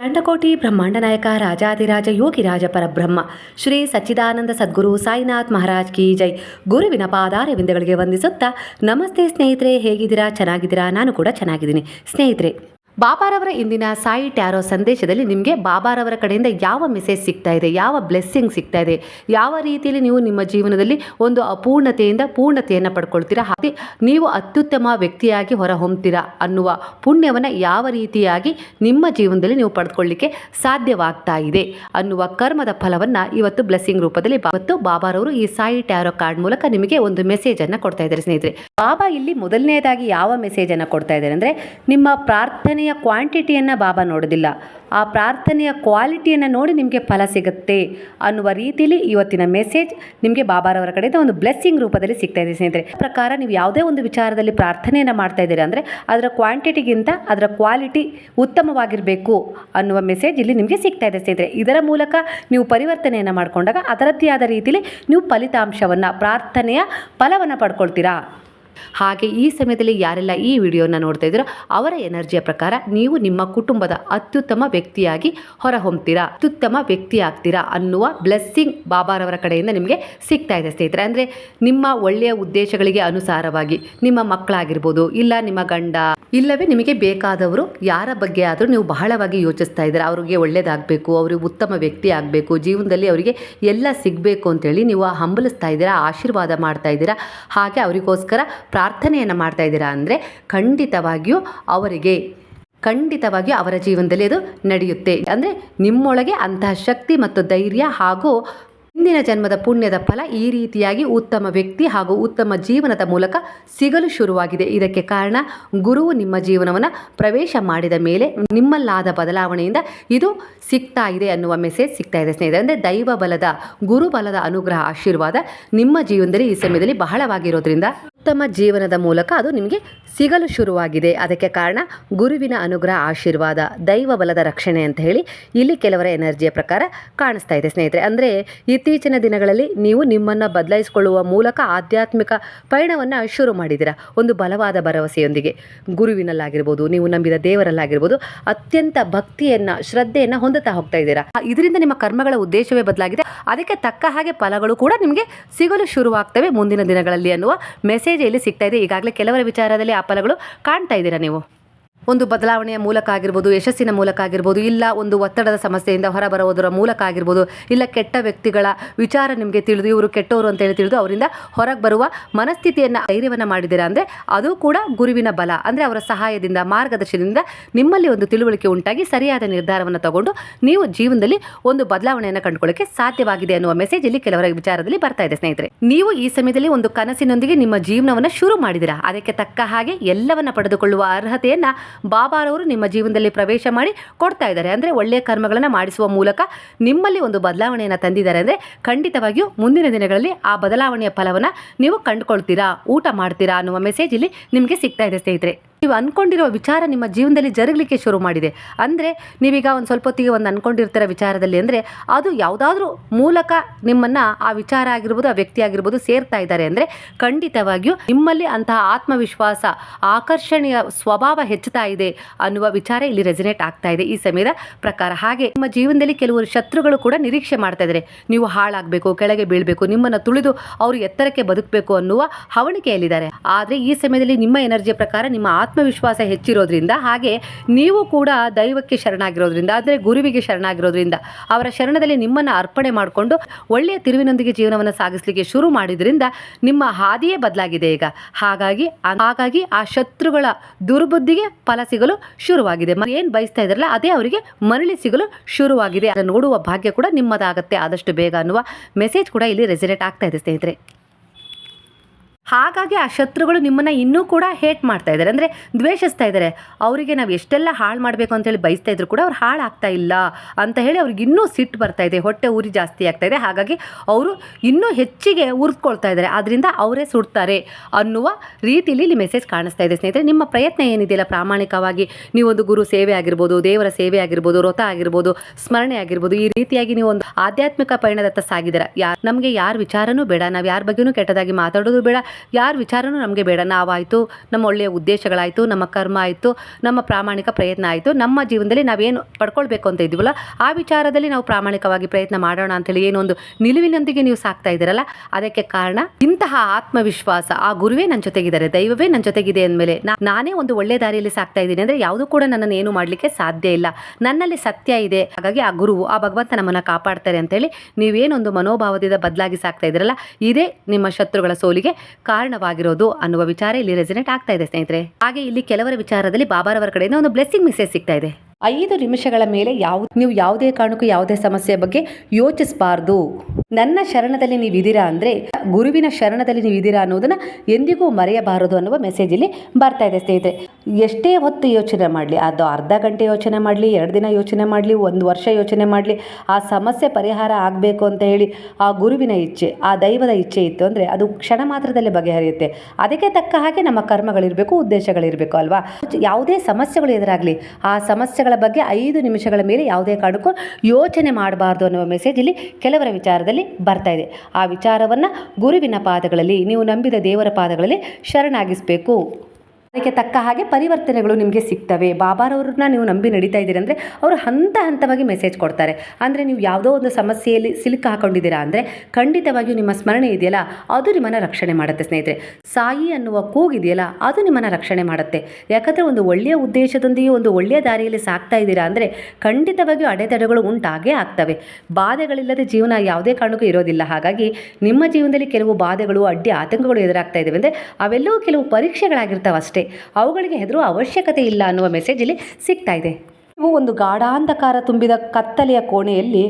ದಂಡಕೋಟಿ ಬ್ರಹ್ಮಾಂಡ ನಾಯಕ ರಾಜಾದಿರಾಜ ಯೋಗಿರಾಜ ಪರಬ್ರಹ್ಮ, ಶ್ರೀ ಸಚ್ಚಿದಾನಂದ ಸದ್ಗುರು ಸಾಯಿನಾಥ್ ಮಹಾರಾಜ್ ಕಿ ಜೈ. ಗುರುವಿನ ಪಾದಾರವಿಂದಗಳಿಗೆ ವಂದಿಸುತ್ತಾ, ನಮಸ್ತೆ ಸ್ನೇಹಿತರೆ, ಹೇಗಿದ್ದೀರಾ? ಚೆನ್ನಾಗಿದ್ದೀರಾ? ನಾನು ಕೂಡ ಚೆನ್ನಾಗಿದ್ದೀನಿ. ಸ್ನೇಹಿತರೆ ಬಾಬಾರವರ ಇಂದಿನ ಸಾಯಿ ಟ್ಯಾರೋ ಸಂದೇಶದಲ್ಲಿ ನಿಮಗೆ ಬಾಬಾರವರ ಕಡೆಯಿಂದ ಯಾವ ಮೆಸೇಜ್ ಸಿಗ್ತಾ ಇದೆ, ಯಾವ ಬ್ಲೆಸ್ಸಿಂಗ್ ಸಿಗ್ತಾ ಇದೆ, ಯಾವ ರೀತಿಯಲ್ಲಿ ನೀವು ನಿಮ್ಮ ಜೀವನದಲ್ಲಿ ಒಂದು ಅಪೂರ್ಣತೆಯಿಂದ ಪೂರ್ಣತೆಯನ್ನು ಪಡ್ಕೊಳ್ತೀರಾ, ಹಾಗೆ ನೀವು ಅತ್ಯುತ್ತಮ ವ್ಯಕ್ತಿಯಾಗಿ ಹೊರಹೊಮ್ತೀರಾ ಅನ್ನುವ ಪುಣ್ಯವನ್ನು ಯಾವ ರೀತಿಯಾಗಿ ನಿಮ್ಮ ಜೀವನದಲ್ಲಿ ನೀವು ಪಡ್ಕೊಳ್ಳಿಕ್ಕೆ ಸಾಧ್ಯವಾಗ್ತಾ ಇದೆ ಅನ್ನುವ ಕರ್ಮದ ಫಲವನ್ನು ಇವತ್ತು ಬ್ಲೆಸ್ಸಿಂಗ್ ರೂಪದಲ್ಲಿ ಇವತ್ತು ಬಾಬಾರವರು ಈ ಸಾಯಿ ಟ್ಯಾರೋ ಕಾರ್ಡ್ ಮೂಲಕ ನಿಮಗೆ ಒಂದು ಮೆಸೇಜನ್ನು ಕೊಡ್ತಾ ಇದ್ದಾರೆ ಸ್ನೇಹಿತರೆ. ಬಾಬಾ ಇಲ್ಲಿ ಮೊದಲನೇದಾಗಿ ಯಾವ ಮೆಸೇಜನ್ನು ಕೊಡ್ತಾ ಇದ್ದಾರೆ ಅಂದರೆ ನಿಮ್ಮ ಪ್ರಾರ್ಥನೆಯ ಕ್ವಾಂಟಿಟಿಯನ್ನು ಬಾಬಾ ನೋಡೋದಿಲ್ಲ. ಆ ಪ್ರಾರ್ಥನೆಯ ಕ್ವಾಲಿಟಿಯನ್ನು ನೋಡಿ ನಿಮಗೆ ಫಲ ಸಿಗುತ್ತೆ ಅನ್ನುವ ರೀತಿಯಲ್ಲಿ ಇವತ್ತಿನ ಮೆಸೇಜ್ ನಿಮಗೆ ಬಾಬಾರವರ ಕಡೆಯಿಂದ ಒಂದು ಬ್ಲೆಸ್ಸಿಂಗ್ ರೂಪದಲ್ಲಿ ಸಿಗ್ತಾ ಇದೆ ಸ್ನೇಹಿತರೆ. ಪ್ರಕಾರ ನೀವು ಯಾವುದೇ ಒಂದು ವಿಚಾರದಲ್ಲಿ ಪ್ರಾರ್ಥನೆಯನ್ನು ಮಾಡ್ತಾ ಇದ್ದೀರಾ ಅಂದರೆ ಅದರ ಕ್ವಾಂಟಿಟಿಗಿಂತ ಅದರ ಕ್ವಾಲಿಟಿ ಉತ್ತಮವಾಗಿರಬೇಕು ಅನ್ನುವ ಮೆಸೇಜ್ ಇಲ್ಲಿ ನಿಮಗೆ ಸಿಗ್ತಾ ಇದೆ ಸ್ನೇಹಿತರೆ. ಇದರ ಮೂಲಕ ನೀವು ಪರಿವರ್ತನೆಯನ್ನು ಮಾಡಿಕೊಂಡಾಗ ಅದರದ್ದೇ ಆದ ರೀತಿಯಲ್ಲಿ ನೀವು ಫಲಿತಾಂಶವನ್ನು, ಪ್ರಾರ್ಥನೆಯ ಫಲವನ್ನು ಪಡ್ಕೊಳ್ತೀರಾ. ಹಾಗೆ ಈ ಸಮಯದಲ್ಲಿ ಯಾರೆಲ್ಲ ಈ ವಿಡಿಯೋನ ನೋಡ್ತಾ ಇದ್ದೀರೋ ಅವರ ಎನರ್ಜಿಯ ಪ್ರಕಾರ ನೀವು ನಿಮ್ಮ ಕುಟುಂಬದ ಅತ್ಯುತ್ತಮ ವ್ಯಕ್ತಿಯಾಗಿ ಹೊರಹೊಮ್ತೀರಾ, ಅತ್ಯುತ್ತಮ ವ್ಯಕ್ತಿ ಆಗ್ತೀರಾ ಅನ್ನುವ ಬ್ಲೆಸ್ಸಿಂಗ್ ಬಾಬಾರವರ ಕಡೆಯಿಂದ ನಿಮಗೆ ಸಿಗ್ತಾ ಇದೆ ಸ್ನೇಹಿತರೆ. ಅಂದರೆ ನಿಮ್ಮ ಒಳ್ಳೆಯ ಉದ್ದೇಶಗಳಿಗೆ ಅನುಸಾರವಾಗಿ ನಿಮ್ಮ ಮಕ್ಕಳಾಗಿರ್ಬೋದು, ಇಲ್ಲ ನಿಮ್ಮ ಗಂಡ, ಇಲ್ಲವೇ ನಿಮಗೆ ಬೇಕಾದವರು ಯಾರ ಬಗ್ಗೆ ಆದರೂ ನೀವು ಬಹಳವಾಗಿ ಯೋಚಿಸ್ತಾ ಇದ್ದೀರಾ. ಅವರಿಗೆ ಒಳ್ಳೇದಾಗಬೇಕು ಅವರಿಗೆ ಉತ್ತಮ ವ್ಯಕ್ತಿ ಆಗಬೇಕು, ಜೀವನದಲ್ಲಿ ಅವರಿಗೆ ಎಲ್ಲ ಸಿಗಬೇಕು ಅಂತೇಳಿ ನೀವು ಹಂಬಲಿಸ್ತಾ ಇದ್ದೀರಾ, ಆಶೀರ್ವಾದ ಮಾಡ್ತಾ ಇದ್ದೀರಾ. ಹಾಗೆ ಅವರಿಗೋಸ್ಕರ ಪ್ರಾರ್ಥನೆಯನ್ನು ಮಾಡ್ತಾ ಇದ್ದೀರಾ ಅಂದರೆ ಖಂಡಿತವಾಗಿಯೂ ಅವರಿಗೆ, ಖಂಡಿತವಾಗಿಯೂ ಅವರ ಜೀವನದಲ್ಲಿ ಅದು ನಡೆಯುತ್ತೆ. ಅಂದರೆ ನಿಮ್ಮೊಳಗೆ ಅಂತಹ ಶಕ್ತಿ ಮತ್ತು ಧೈರ್ಯ ಹಾಗೂ ಹಿಂದಿನ ಜನ್ಮದ ಪುಣ್ಯದ ಫಲ ಈ ರೀತಿಯಾಗಿ ಉತ್ತಮ ವ್ಯಕ್ತಿ ಹಾಗೂ ಉತ್ತಮ ಜೀವನದ ಮೂಲಕ ಸಿಗಲು ಶುರುವಾಗಿದೆ. ಇದಕ್ಕೆ ಕಾರಣ ಗುರುವು ನಿಮ್ಮ ಜೀವನವನ್ನು ಪ್ರವೇಶ ಮಾಡಿದ ಮೇಲೆ ನಿಮ್ಮಲ್ಲಾದ ಬದಲಾವಣೆಯಿಂದ ಇದು ಸಿಗ್ತಾ ಇದೆ ಅನ್ನುವ ಮೆಸೇಜ್ ಸಿಗ್ತಾ ಇದೆ. ಸ್ನೇಹಿತರೆ, ಅಂದರೆ ದೈವ ಬಲದ ಗುರುಬಲದ ಅನುಗ್ರಹ, ಆಶೀರ್ವಾದ ನಿಮ್ಮ ಜೀವನದಲ್ಲಿ ಈ ಸಮಯದಲ್ಲಿ ಬಹಳವಾಗಿರೋದ್ರಿಂದ ಉತ್ತಮ ಜೀವನದ ಮೂಲಕ ಅದು ನಿಮಗೆ ಸಿಗಲು ಶುರುವಾಗಿದೆ. ಅದಕ್ಕೆ ಕಾರಣ ಗುರುವಿನ ಅನುಗ್ರಹ, ಆಶೀರ್ವಾದ ದೈವ ಬಲದ ರಕ್ಷಣೆ ಅಂತ ಹೇಳಿ ಇಲ್ಲಿ ಕೆಲವರ ಎನರ್ಜಿಯ ಪ್ರಕಾರ ಕಾಣಿಸ್ತಾ ಇದೆ. ಸ್ನೇಹಿತರೆ, ಅಂದರೆ ಇತ್ತೀಚಿನ ದಿನಗಳಲ್ಲಿ ನೀವು ನಿಮ್ಮನ್ನು ಬದಲಾಯಿಸಿಕೊಳ್ಳುವ ಮೂಲಕ ಆಧ್ಯಾತ್ಮಿಕ ಪಯಣವನ್ನು ಶುರು ಮಾಡಿದ್ದೀರಾ? ಒಂದು ಬಲವಾದ ಭರವಸೆಯೊಂದಿಗೆ. ಗುರುವಿನಲ್ಲಾಗಿರ್ಬೋದು, ನೀವು ನಂಬಿದ ದೇವರಲ್ಲಾಗಿರ್ಬೋದು, ಅತ್ಯಂತ ಭಕ್ತಿಯನ್ನು, ಶ್ರದ್ಧೆಯನ್ನು ಹೊಂದುತ್ತಾ ಹೋಗ್ತಾ ಇದ್ದೀರಾ? ಇದರಿಂದ ನಿಮ್ಮ ಕರ್ಮಗಳ ಉದ್ದೇಶವೇ ಬದಲಾಗಿದೆ. ಅದಕ್ಕೆ ತಕ್ಕ ಹಾಗೆ ಫಲಗಳು ಕೂಡ ನಿಮಗೆ ಸಿಗಲು ಶುರುವಾಗ್ತವೆ ಮುಂದಿನ ದಿನಗಳಲ್ಲಿ ಅನ್ನುವ ಮೆಸೇಜ್ ಇಲ್ಲಿ ಸಿಗ್ತಾ ಇದೆ. ಈಗಾಗಲೇ ಕೆಲವರ ವಿಚಾರದಲ್ಲಿ ಆ ಫಲಗಳು ಕಾಣ್ತಾ ಇದ್ದೀರಾ ನೀವು? ಒಂದು ಬದಲಾವಣೆಯ ಮೂಲಕ ಆಗಿರ್ಬೋದು, ಯಶಸ್ಸಿನ ಮೂಲಕ ಆಗಿರ್ಬೋದು, ಇಲ್ಲ ಒಂದು ಒತ್ತಡದ ಸಮಸ್ಯೆಯಿಂದ ಹೊರಬರುವುದರ ಮೂಲಕ ಆಗಿರ್ಬೋದು, ಇಲ್ಲ ಕೆಟ್ಟ ವ್ಯಕ್ತಿಗಳ ವಿಚಾರ ನಿಮಗೆ ತಿಳಿದು ಇವರು ಕೆಟ್ಟವರು ಅಂತೇಳಿ ತಿಳಿದು ಅವರಿಂದ ಹೊರಗೆ ಬರುವ ಮನಸ್ಥಿತಿಯನ್ನು ಧೈರ್ಯವನ್ನು ಮಾಡಿದ್ದೀರಾ ಅಂದರೆ ಅದು ಕೂಡ ಗುರುವಿನ ಬಲ. ಅಂದರೆ ಅವರ ಸಹಾಯದಿಂದ, ಮಾರ್ಗದರ್ಶನದಿಂದ ನಿಮ್ಮಲ್ಲಿ ಒಂದು ತಿಳುವಳಿಕೆ ಉಂಟಾಗಿ ಸರಿಯಾದ ನಿರ್ಧಾರವನ್ನು ತಗೊಂಡು ನೀವು ಜೀವನದಲ್ಲಿ ಒಂದು ಬದಲಾವಣೆಯನ್ನು ಕಂಡುಕೊಳ್ಳೋಕ್ಕೆ ಸಾಧ್ಯವಾಗಿದೆ ಅನ್ನುವ ಮೆಸೇಜ್ ಇಲ್ಲಿ ಕೆಲವರ ವಿಚಾರದಲ್ಲಿ ಬರ್ತಾ ಇದೆ ಸ್ನೇಹಿತರೆ. ನೀವು ಈ ಸಮಯದಲ್ಲಿ ಒಂದು ಕನಸಿನೊಂದಿಗೆ ನಿಮ್ಮ ಜೀವನವನ್ನು ಶುರು ಮಾಡಿದಿರಾ ಅದಕ್ಕೆ ತಕ್ಕ ಹಾಗೆ ಎಲ್ಲವನ್ನ ಪಡೆದುಕೊಳ್ಳುವ ಅರ್ಹತೆಯನ್ನು ಬಾಬಾರವರು ನಿಮ್ಮ ಜೀವನದಲ್ಲಿ ಪ್ರವೇಶ ಮಾಡಿ ಕೊಡ್ತಾ ಇದ್ದಾರೆ. ಅಂದರೆ ಒಳ್ಳೆಯ ಕರ್ಮಗಳನ್ನು ಮಾಡಿಸುವ ಮೂಲಕ ನಿಮ್ಮಲ್ಲಿ ಒಂದು ಬದಲಾವಣೆಯನ್ನು ತಂದಿದ್ದಾರೆ. ಅಂದರೆ ಖಂಡಿತವಾಗಿಯೂ ಮುಂದಿನ ದಿನಗಳಲ್ಲಿ ಆ ಬದಲಾವಣೆಯ ಫಲವನ್ನು ನೀವು ಕಂಡುಕೊಳ್ತೀರಾ, ಊಟ ಮಾಡ್ತೀರಾ ಅನ್ನುವ ಮೆಸೇಜ್ ಇಲ್ಲಿ ನಿಮಗೆ ಸಿಗ್ತಾ ಇದೆ ಸ್ನೇಹಿತರೆ. ನೀವು ಅಂದ್ಕೊಂಡಿರೋ ವಿಚಾರ ನಿಮ್ಮ ಜೀವನದಲ್ಲಿ ಜರುಗಲಿಕ್ಕೆ ಶುರು ಮಾಡಿದೆ. ಅಂದರೆ ನೀವೀಗ ಒಂದು ಸ್ವಲ್ಪ ಹೊತ್ತಿಗೆ ಒಂದು ಅಂದ್ಕೊಂಡಿರ್ತೀರ ವಿಚಾರದಲ್ಲಿ ಅಂದರೆ ಅದು ಯಾವುದಾದ್ರೂ ಮೂಲಕ ನಿಮ್ಮನ್ನು ಆ ವಿಚಾರ ಆಗಿರ್ಬೋದು, ಆ ವ್ಯಕ್ತಿ ಆಗಿರ್ಬೋದು ಸೇರ್ತಾ ಇದ್ದಾರೆ ಅಂದರೆ ಖಂಡಿತವಾಗಿಯೂ ನಿಮ್ಮಲ್ಲಿ ಅಂತಹ ಆತ್ಮವಿಶ್ವಾಸ, ಆಕರ್ಷಣೀಯ ಸ್ವಭಾವ ಹೆಚ್ಚುತ್ತಾ ಇದೆ ಅನ್ನುವ ವಿಚಾರ ಇಲ್ಲಿ ರೆಸಿನೇಟ್ ಆಗ್ತಾ ಇದೆ ಈ ಸಮಯದ ಪ್ರಕಾರ. ಹಾಗೆ ನಿಮ್ಮ ಜೀವನದಲ್ಲಿ ಕೆಲವರು ಶತ್ರುಗಳು ಕೂಡ ನಿರೀಕ್ಷೆ ಮಾಡ್ತಾ ಇದ್ದಾರೆ. ನೀವು ಹಾಳಾಗಬೇಕು, ಕೆಳಗೆ ಬೀಳಬೇಕು, ನಿಮ್ಮನ್ನು ತುಳಿದು ಅವರು ಎತ್ತರಕ್ಕೆ ಬದುಕಬೇಕು ಅನ್ನುವ ಹವಣಿಕೆಯಲ್ಲಿದ್ದಾರೆ. ಆದರೆ ಈ ಸಮಯದಲ್ಲಿ ನಿಮ್ಮ ಎನರ್ಜಿಯ ಪ್ರಕಾರ ನಿಮ್ಮ ಆತ್ಮವಿಶ್ವಾಸ ಹೆಚ್ಚಿರೋದ್ರಿಂದ, ಹಾಗೆ ನೀವು ಕೂಡ ದೈವಕ್ಕೆ ಶರಣಾಗಿರೋದ್ರಿಂದ ಅಂದರೆ ಗುರುವಿಗೆ ಶರಣಾಗಿರೋದ್ರಿಂದ ಅವರ ಶರಣದಲ್ಲಿ ನಿಮ್ಮನ್ನು ಅರ್ಪಣೆ ಮಾಡಿಕೊಂಡು ಒಳ್ಳೆಯ ತಿರುವಿನೊಂದಿಗೆ ಜೀವನವನ್ನು ಸಾಗಿಸಲಿಕ್ಕೆ ಶುರು ಮಾಡಿದ್ರಿಂದ ನಿಮ್ಮ ಹಾದಿಯೇ ಬದಲಾಗಿದೆ ಈಗ. ಹಾಗಾಗಿ ಹಾಗಾಗಿ ಆ ಶತ್ರುಗಳ ದುರ್ಬುದ್ಧಿಗೆ ಫಲ ಸಿಗಲು ಶುರುವಾಗಿದೆ. ಏನು ಬಯಸ್ತಾ ಇದ್ರಲ್ಲ, ಅದೇ ಅವರಿಗೆ ಮರಳಿ ಸಿಗಲು ಶುರುವಾಗಿದೆ. ಅದನ್ನು ನೋಡುವ ಭಾಗ್ಯ ಕೂಡ ನಿಮ್ಮದಾಗತ್ತೆ. ಆದಷ್ಟು ಬೇಗ ಅನ್ನುವ ಮೆಸೇಜ್ ಕೂಡ ಇಲ್ಲಿ ರೆಸಿನೇಟ್ ಆಗ್ತಾ ಇದೆ, ಸ್ನೇಹಿತರೆ. ಹಾಗಾಗಿ ಆ ಶತ್ರುಗಳು ನಿಮ್ಮನ್ನು ಇನ್ನೂ ಕೂಡ ಹೇಟ್ ಮಾಡ್ತಾ ಇದ್ದಾರೆ. ಅಂದರೆ ದ್ವೇಷಿಸ್ತಾ ಇದ್ದಾರೆ. ಅವರಿಗೆ ನಾವು ಎಷ್ಟೆಲ್ಲ ಹಾಳು ಮಾಡಬೇಕು ಅಂತೇಳಿ ಬಯಸ್ತಾ ಇದ್ರು ಕೂಡ ಅವ್ರು ಹಾಳಾಗ್ತಾ ಇಲ್ಲ ಅಂತ ಹೇಳಿ ಅವ್ರಿಗೆ ಇನ್ನೂ ಸಿಟ್ಟು ಬರ್ತಾ ಇದೆ. ಹೊಟ್ಟೆ ಉರಿ ಜಾಸ್ತಿ ಆಗ್ತಾ ಇದೆ. ಹಾಗಾಗಿ ಅವರು ಇನ್ನೂ ಹೆಚ್ಚಿಗೆ ಉರ್ಕೊಳ್ತಾ ಇದ್ದಾರೆ. ಅದರಿಂದ ಅವರೇ ಸುಡ್ತಾರೆ ಅನ್ನುವ ರೀತಿಯಲ್ಲಿ ಇಲ್ಲಿ ಮೆಸೇಜ್ ಕಾಣಿಸ್ತಾ ಇದೆ ಸ್ನೇಹಿತರೆ. ನಿಮ್ಮ ಪ್ರಯತ್ನ ಏನಿದೆಯಲ್ಲ ಪ್ರಾಮಾಣಿಕವಾಗಿ? ನೀವೊಂದು ಗುರು ಸೇವೆ ಆಗಿರ್ಬೋದು, ದೇವರ ಸೇವೆ ಆಗಿರ್ಬೋದು, ವ್ರತ ಆಗಿರ್ಬೋದು, ಸ್ಮರಣೆ ಆಗಿರ್ಬೋದು, ಈ ರೀತಿಯಾಗಿ ನೀವು ಒಂದು ಆಧ್ಯಾತ್ಮಿಕ ಪಯಣದತ್ತ ಸಾಗಿದ್ದೀರ? ಯಾರು ನಮಗೆ ಯಾರ ವಿಚಾರನೂ ಬೇಡ. ನಾವು ಯಾರ ಬಗ್ಗೆನೂ ಕೆಟ್ಟದಾಗಿ ಮಾತಾಡೋದು ಬೇಡ. ಯಾರ ವಿಚಾರನೂ ನಮಗೆ ಬೇಡ. ನಾವಾಯಿತು, ನಮ್ಮ ಒಳ್ಳೆಯ ಉದ್ದೇಶಗಳಾಯಿತು, ನಮ್ಮ ಕರ್ಮ ಆಯಿತು, ನಮ್ಮ ಪ್ರಾಮಾಣಿಕ ಪ್ರಯತ್ನ ಆಯಿತು, ನಮ್ಮ ಜೀವನದಲ್ಲಿ ನಾವೇನು ಪಡ್ಕೊಳ್ಬೇಕು ಅಂತ ಇದ್ದೀವಲ್ಲ, ಆ ವಿಚಾರದಲ್ಲಿ ನಾವು ಪ್ರಾಮಾಣಿಕವಾಗಿ ಪ್ರಯತ್ನ ಮಾಡೋಣ ಅಂತೇಳಿ ಏನೋ ಒಂದು ನಿಲುವಿನೊಂದಿಗೆ ನೀವು ಸಾಕ್ತಾ ಇದ್ದೀರಲ್ಲ, ಅದಕ್ಕೆ ಕಾರಣ ಇಂತಹ ಆತ್ಮವಿಶ್ವಾಸ, ಆ ಗುರುವೇ ನನ್ನ ಜೊತೆಗಿದ್ದಾರೆ, ದೈವವೇ ನನ್ನ ಜೊತೆಗಿದೆ ಅಂದಮೇಲೆ ನಾನೇ ಒಂದು ಒಳ್ಳೆ ದಾರಿಯಲ್ಲಿ ಸಾಕ್ತಾ ಇದ್ದೀನಿ ಅಂದರೆ ಯಾವುದೂ ಕೂಡ ನನ್ನನ್ನು ಏನು ಮಾಡಲಿಕ್ಕೆ ಸಾಧ್ಯ ಇಲ್ಲ. ನನ್ನಲ್ಲಿ ಸತ್ಯ ಇದೆ, ಹಾಗಾಗಿ ಆ ಗುರುವು, ಆ ಭಗವಂತ ನಮ್ಮನ್ನು ಕಾಪಾಡ್ತಾರೆ ಅಂತೇಳಿ ನೀವೇನೊಂದು ಮನೋಭಾವದಿಂದ ಬದಲಾಗಿ ಸಾಕ್ತಾ ಇದ್ದೀರಲ್ಲ, ಇದೇ ನಿಮ್ಮ ಶತ್ರುಗಳ ಸೋಲಿಗೆ ಕಾರಣವಾಗಿರೋದು ಅನ್ನುವ ವಿಚಾರ ಇಲ್ಲಿ ರೆಸಿನೆಟ್ ಆಗ್ತಾ ಇದೆ ಸ್ನೇಹಿತರೆ. ಹಾಗೆ ಇಲ್ಲಿ ಕೆಲವರ ವಿಚಾರದಲ್ಲಿ ಬಾಬಾರವರ ಕಡೆಯಿಂದ ಒಂದು ಬ್ಲೆಸ್ಸಿಂಗ್ ಮೆಸೇಜ್ ಸಿಗ್ತಾ ಇದೆ. ಐದು ನಿಮಿಷಗಳ ಮೇಲೆ ಯಾವ, ನೀವು ಯಾವುದೇ ಕಾರಣಕ್ಕೂ ಯಾವುದೇ ಸಮಸ್ಯೆ ಬಗ್ಗೆ ಯೋಚಿಸಬಾರ್ದು. ನನ್ನ ಶರಣದಲ್ಲಿ ನೀವು ಇದೀರಾ ಅಂದರೆ, ಗುರುವಿನ ಶರಣದಲ್ಲಿ ನೀವು ಇದೀರಾ ಅನ್ನೋದನ್ನು ಎಂದಿಗೂ ಮರೆಯಬಾರದು ಅನ್ನುವ ಮೆಸೇಜ್ ಇಲ್ಲಿ ಬರ್ತಾ ಇದೆ, ಸ್ನೇಹಿತರೆ. ಎಷ್ಟೇ ಹೊತ್ತು ಯೋಚನೆ ಮಾಡಲಿ, ಅದು ಅರ್ಧ ಗಂಟೆ ಯೋಚನೆ ಮಾಡಲಿ, ಎರಡು ದಿನ ಯೋಚನೆ ಮಾಡಲಿ, ಒಂದು ವರ್ಷ ಯೋಚನೆ ಮಾಡಲಿ, ಆ ಸಮಸ್ಯೆ ಪರಿಹಾರ ಆಗಬೇಕು ಅಂತ ಹೇಳಿ ಆ ಗುರುವಿನ ಇಚ್ಛೆ, ಆ ದೈವದ ಇಚ್ಛೆ ಇತ್ತು ಅಂದರೆ ಅದು ಕ್ಷಣ ಮಾತ್ರದಲ್ಲಿ ಬಗೆಹರಿಯುತ್ತೆ. ಅದಕ್ಕೆ ತಕ್ಕ ಹಾಗೆ ನಮ್ಮ ಕರ್ಮಗಳಿರಬೇಕು, ಉದ್ದೇಶಗಳಿರಬೇಕು ಅಲ್ವಾ? ಯಾವುದೇ ಸಮಸ್ಯೆಗಳು ಎದುರಾಗಲಿ, ಆ ಸಮಸ್ಯೆಗಳ ಬಗ್ಗೆ ಐದು ನಿಮಿಷಗಳ ಮೇಲೆ ಯಾವುದೇ ಕಾರಣಕ್ಕೂ ಯೋಚನೆ ಮಾಡಬಾರ್ದು ಅನ್ನುವ ಮೆಸೇಜ್ ಇಲ್ಲಿ ಕೆಲವರ ವಿಚಾರದಲ್ಲಿ ಬರ್ತಾ ಇದೆ. ಆ ವಿಚಾರವನ್ನು ಗುರುವಿನ ಪಾದಗಳಲ್ಲಿ, ನೀವು ನಂಬಿದ ದೇವರ ಪಾದಗಳಲ್ಲಿ ಶರಣಾಗಿಸಬೇಕು. ಅದಕ್ಕೆ ತಕ್ಕ ಹಾಗೆ ಪರಿವರ್ತನೆಗಳು ನಿಮಗೆ ಸಿಗ್ತವೆ. ಬಾಬಾರವ್ರನ್ನ ನೀವು ನಂಬಿ ನಡೀತಾ ಇದ್ದೀರಿ ಅಂದರೆ ಅವರು ಹಂತ ಹಂತವಾಗಿ ಮೆಸೇಜ್ ಕೊಡ್ತಾರೆ. ಅಂದರೆ ನೀವು ಯಾವುದೋ ಒಂದು ಸಮಸ್ಯೆಯಲ್ಲಿ ಸಿಲುಕ ಹಾಕೊಂಡಿದ್ದೀರಾ ಅಂದರೆ ಖಂಡಿತವಾಗಿಯೂ ನಿಮ್ಮ ಸ್ಮರಣೆ ಇದೆಯಲ್ಲ, ಅದು ನಿಮ್ಮನ್ನು ರಕ್ಷಣೆ ಮಾಡುತ್ತೆ ಸ್ನೇಹಿತರೆ. ಸಾಯಿ ಅನ್ನುವ ಕೂಗಿದೆಯಲ್ಲ ಅದು ನಿಮ್ಮನ್ನು ರಕ್ಷಣೆ ಮಾಡುತ್ತೆ. ಯಾಕಂದರೆ ಒಂದು ಒಳ್ಳೆಯ ಉದ್ದೇಶದೊಂದಿಗೆ ಒಂದು ಒಳ್ಳೆಯ ದಾರಿಯಲ್ಲಿ ಸಾಕ್ತಾ ಇದ್ದೀರಾ ಅಂದರೆ ಖಂಡಿತವಾಗಿಯೂ ಅಡೆತಡೆಗಳು ಉಂಟಾಗೇ ಆಗ್ತವೆ. ಬಾಧೆಗಳಿಲ್ಲದೆ ಜೀವನ ಯಾವುದೇ ಕಾರಣಕ್ಕೂ ಇರೋದಿಲ್ಲ. ಹಾಗಾಗಿ ನಿಮ್ಮ ಜೀವನದಲ್ಲಿ ಕೆಲವು ಬಾಧೆಗಳು, ಅಡ್ಡಿ ಆತಂಕಗಳು ಎದುರಾಗ್ತಾ ಇದ್ದಾವೆ ಅಂದರೆ ಅವೆಲ್ಲವೂ ಕೆಲವು ಪರೀಕ್ಷೆಗಳಾಗಿರ್ತಾವೆ ಅಷ್ಟೇ ಅವುಗಳಿಗೆ ಹೆದರುವ ಅವಶ್ಯಕತೆ ಇಲ್ಲ ಅನ್ನುವ ಮೆಸೇಜ್ ಇಲ್ಲಿ ಸಿಗ್ತಾ ಇದೆ. ನೀವು ಒಂದು ಗಾಢಾಂಧಕಾರ ತುಂಬಿದ ಕತ್ತಲೆಯ ಕೋಣೆಯಲ್ಲಿ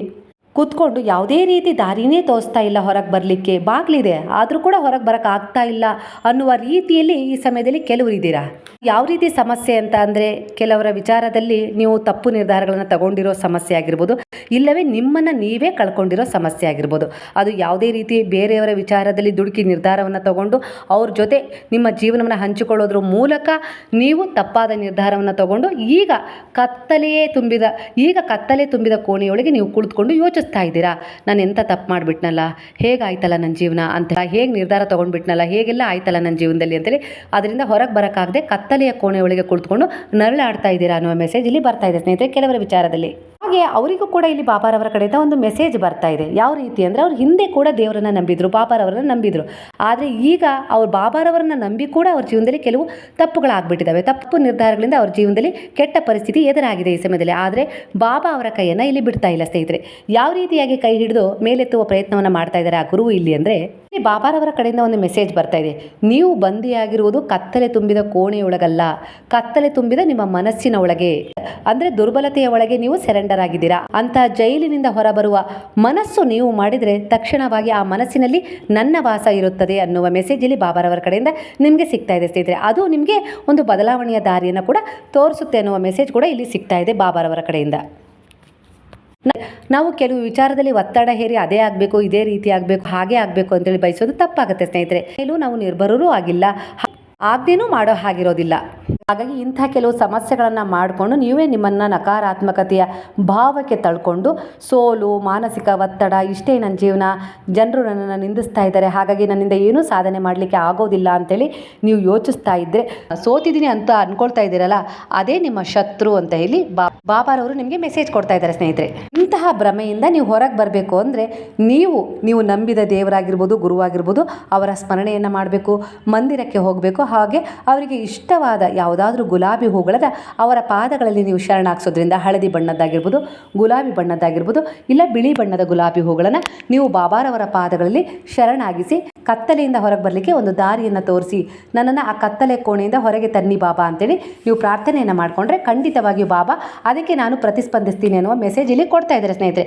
ಕೂತ್ಕೊಂಡು ಯಾವುದೇ ರೀತಿ ದಾರಿನೇ ತೋರಿಸ್ತಾ ಇಲ್ಲ ಹೊರಗೆ ಬರಲಿಕ್ಕೆ. ಬಾಗಿಲಿದೆ, ಆದರೂ ಕೂಡ ಹೊರಗೆ ಬರೋಕ್ಕೆ ಆಗ್ತಾ ಇಲ್ಲ ಅನ್ನುವ ರೀತಿಯಲ್ಲಿ ಈ ಸಮಯದಲ್ಲಿ ಕೆಲವರು ಇದ್ದೀರಾ? ಯಾವ ರೀತಿ ಸಮಸ್ಯೆ ಅಂತ ಅಂದರೆ ಕೆಲವರ ವಿಚಾರದಲ್ಲಿ ನೀವು ತಪ್ಪು ನಿರ್ಧಾರಗಳನ್ನು ತಗೊಂಡಿರೋ ಸಮಸ್ಯೆ ಆಗಿರ್ಬೋದು, ಇಲ್ಲವೇ ನಿಮ್ಮನ್ನು ನೀವೇ ಕಳ್ಕೊಂಡಿರೋ ಸಮಸ್ಯೆ ಆಗಿರ್ಬೋದು. ಅದು ಯಾವುದೇ ರೀತಿ ಬೇರೆಯವರ ವಿಚಾರದಲ್ಲಿ ದುಡುಕಿ ನಿರ್ಧಾರವನ್ನು ತಗೊಂಡು ಅವ್ರ ಜೊತೆ ನಿಮ್ಮ ಜೀವನವನ್ನು ಹಂಚಿಕೊಳ್ಳೋದ್ರ ಮೂಲಕ ನೀವು ತಪ್ಪಾದ ನಿರ್ಧಾರವನ್ನು ತಗೊಂಡು ಈಗ ಕತ್ತಲೆಯೇ ತುಂಬಿದ, ಈಗ ಕತ್ತಲೆ ತುಂಬಿದ ಕೋಣೆಯೊಳಗೆ ನೀವು ಕುಳಿತುಕೊಂಡು ಯೋಚಿಸ್ತಾ ಇದ್ದೀರಾ? ನಾನು ಎಂಥ ತಪ್ಪು ಮಾಡಿಬಿಟ್ನಲ್ಲ? ಹೇಗಾಯ್ತಲ್ಲ ನನ್ನ ಜೀವನ ಅಂತ ಹೇಗೆ ನಿರ್ಧಾರ ತೊಗೊಂಡ್ಬಿಟ್ನಲ್ಲ? ಹೇಗೆಲ್ಲ ಆಯ್ತಲ್ಲ ನನ್ನ ಜೀವನದಲ್ಲಿ ಅಂತೇಳಿ ಅದರಿಂದ ಹೊರಗೆ ಬರೋಕ್ಕಾಗದೆ ಕತ್ತಲೆಯ ಕೋಣೆಯೊಳಗೆ ಕುಳಿತುಕೊಂಡು ನರಳಾಡ್ತಾ ಇದ್ದೀರಾ ಅನ್ನೋ ಮೆಸೇಜ್ ಇಲ್ಲಿ ಬರ್ತಾ ಇದೆ ಸ್ನೇಹಿತರೆ, ಕೆಲವರ ವಿಚಾರದಲ್ಲಿ. ಹಾಗೆ ಅವರಿಗೂ ಕೂಡ ಇಲ್ಲಿ ಬಾಬಾರವರ ಕಡೆಯಿಂದ ಒಂದು ಮೆಸೇಜ್ ಬರ್ತಾ ಇದೆ. ಯಾವ ರೀತಿ ಅಂದರೆ ಅವ್ರು ಹಿಂದೆ ಕೂಡ ದೇವರನ್ನ ನಂಬಿದ್ರು ಬಾಬಾರವರನ್ನ ನಂಬಿದ್ರು. ಆದರೆ ಈಗ ಅವ್ರು ಬಾಬಾರವರನ್ನ ನಂಬಿ ಕೂಡ ಅವ್ರ ಜೀವನದಲ್ಲಿ ಕೆಲವು ತಪ್ಪುಗಳಾಗ್ಬಿಟ್ಟಿದ್ದಾವೆ ತಪ್ಪು ನಿರ್ಧಾರಗಳಿಂದ ಅವ್ರ ಜೀವನದಲ್ಲಿ ಕೆಟ್ಟ ಪರಿಸ್ಥಿತಿ ಎದುರಾಗಿದೆ ಈ ಸಮಯದಲ್ಲಿ. ಆದರೆ ಬಾಬಾ ಅವರ ಕೈಯನ್ನು ಇಲ್ಲಿ ಬಿಡ್ತಾ ಇಲ್ಲ ಸ್ನೇಹಿತರೆ. ಯಾವ ರೀತಿಯಾಗಿ ಕೈ ಹಿಡಿದು ಮೇಲೆತ್ತುವ ಪ್ರಯತ್ನವನ್ನು ಮಾಡ್ತಾ ಇದ್ದಾರೆ ಆ ಗುರು ಇಲ್ಲಿ ಅಂದರೆ ಬಾಬಾರವರ ಕಡೆಯಿಂದ ಒಂದು ಮೆಸೇಜ್ ಬರ್ತಾ ಇದೆ. ನೀವು ಬಂದಿಯಾಗಿರುವುದು ಕತ್ತಲೆ ತುಂಬಿದ ಕೋಣೆಯೊಳಗಲ್ಲ. ಕತ್ತಲೆ ತುಂಬಿದ ನಿಮ್ಮ ಮನಸ್ಸಿನ ಒಳಗೆ. ಅಂದ್ರೆ ದುರ್ಬಲತೆಯ ಒಳಗೆ ನೀವು ಸೆರೆಂಡರ್ ಆಗಿದ್ದೀರಾ? ಅಂತ ಜೈಲಿನಿಂದ ಹೊರಬರುವ ಮನಸ್ಸು ನೀವು ಮಾಡಿದರೆ ತಕ್ಷಣವಾಗಿ ಆ ಮನಸ್ಸಿನಲ್ಲಿ ನನ್ನ ವಾಸ ಇರುತ್ತದೆ ಅನ್ನುವ ಮೆಸೇಜ್ ಇಲ್ಲಿ ಬಾಬಾರವರ ಕಡೆಯಿಂದ ನಿಮಗೆ ಸಿಗ್ತಾ ಇದೆ ಸ್ನೇಹಿತರೆ. ಅದು ನಿಮಗೆ ಒಂದು ಬದಲಾವಣೆಯ ದಾರಿಯನ್ನು ಕೂಡ ತೋರಿಸುತ್ತೆ ಅನ್ನುವ ಮೆಸೇಜ್ ಕೂಡ ಇಲ್ಲಿ ಸಿಗ್ತಾ ಇದೆ ಬಾಬಾರವರ ಕಡೆಯಿಂದ. ನಾವು ಕೆಲವು ವಿಚಾರದಲ್ಲಿ ಒತ್ತಡ ಹೇರಿ ಅದೇ ಆಗಬೇಕು, ಇದೇ ರೀತಿ ಆಗಬೇಕು, ಹಾಗೆ ಆಗಬೇಕು ಅಂತೇಳಿ ಬಯಸೋದು ತಪ್ಪಾಗುತ್ತೆ ಸ್ನೇಹಿತರೆ. ಎಲ್ಲೂ ನಾವು ನಿರ್ಭರರೂ ಆಗಿಲ್ಲ. ಆಗದೇನೂ ಮಾಡೋ ಹಾಗಿರೋದಿಲ್ಲ. ಹಾಗಾಗಿ ಇಂಥ ಕೆಲವು ಸಮಸ್ಯೆಗಳನ್ನು ಮಾಡಿಕೊಂಡು ನೀವೇ ನಿಮ್ಮನ್ನು ನಕಾರಾತ್ಮಕತೆಯ ಭಾವಕ್ಕೆ ತಳ್ಕೊಂಡು ಸೋಲು, ಮಾನಸಿಕ ಒತ್ತಡ, ಇಷ್ಟೇ ನನ್ನ ಜೀವನ, ಜನರು ನನ್ನನ್ನು ನಿಂದಿಸ್ತಾ ಇದ್ದಾರೆ. ಹಾಗಾಗಿ ನನ್ನಿಂದ ಏನೂ ಸಾಧನೆ ಮಾಡಲಿಕ್ಕೆ ಆಗೋದಿಲ್ಲ ಅಂತೇಳಿ ನೀವು ಯೋಚಿಸ್ತಾ ಇದ್ದರೆ ಸೋತಿದ್ದೀನಿ ಅಂತ ಅಂದ್ಕೊಳ್ತಾ ಇದ್ದೀರಲ್ಲ, ಅದೇ ನಿಮ್ಮ ಶತ್ರು ಅಂತ ಹೇಳಿ ಬಾಬಾರವರು ನಿಮಗೆ ಮೆಸೇಜ್ ಕೊಡ್ತಾ ಇದ್ದಾರೆ ಸ್ನೇಹಿತರೆ. ಇಂತಹ ಭ್ರಮೆಯಿಂದ ನೀವು ಹೊರಗೆ ಬರಬೇಕು ಅಂದರೆ ನೀವು ನೀವು ನಂಬಿದ ದೇವರಾಗಿರ್ಬೋದು, ಗುರುವಾಗಿರ್ಬೋದು, ಅವರ ಸ್ಮರಣೆಯನ್ನು ಮಾಡಬೇಕು, ಮಂದಿರಕ್ಕೆ ಹೋಗಬೇಕು. ಹಾಗೆ ಅವರಿಗೆ ಇಷ್ಟವಾದ ಯಾವುದಾದ್ರೂ ಗುಲಾಬಿ ಹೂಗಳದ ಅವರ ಪಾದಗಳಲ್ಲಿ ನೀವು ಶರಣಾಗಿಸೋದ್ರಿಂದ ಹಳದಿ ಬಣ್ಣದ್ದಾಗಿರ್ಬೋದು, ಗುಲಾಬಿ ಬಣ್ಣದ್ದಾಗಿರ್ಬೋದು, ಇಲ್ಲ ಬಿಳಿ ಬಣ್ಣದ ಗುಲಾಬಿ ಹೂಗಳನ್ನು ನೀವು ಬಾಬಾರವರ ಪಾದಗಳಲ್ಲಿ ಶರಣಾಗಿಸಿ ಕತ್ತಲೆಯಿಂದ ಹೊರಗೆ ಬರಲಿಕ್ಕೆ ಒಂದು ದಾರಿಯನ್ನು ತೋರಿಸಿ, ನನ್ನನ್ನು ಆ ಕತ್ತಲೆ ಕೋಣೆಯಿಂದ ಹೊರಗೆ ತನ್ನಿ ಬಾಬಾ ಅಂತೇಳಿ ನೀವು ಪ್ರಾರ್ಥನೆಯನ್ನು ಮಾಡಿಕೊಂಡ್ರೆ ಖಂಡಿತವಾಗಿಯೂ ಬಾಬಾ, ಅದಕ್ಕೆ ನಾನು ಪ್ರತಿಸ್ಪಂದಿಸ್ತೀನಿ ಅನ್ನುವ ಮೆಸೇಜ್ ಇಲ್ಲಿ ಕೊಡ್ತಾ ಇದ್ದಾರೆ ಸ್ನೇಹಿತರೆ.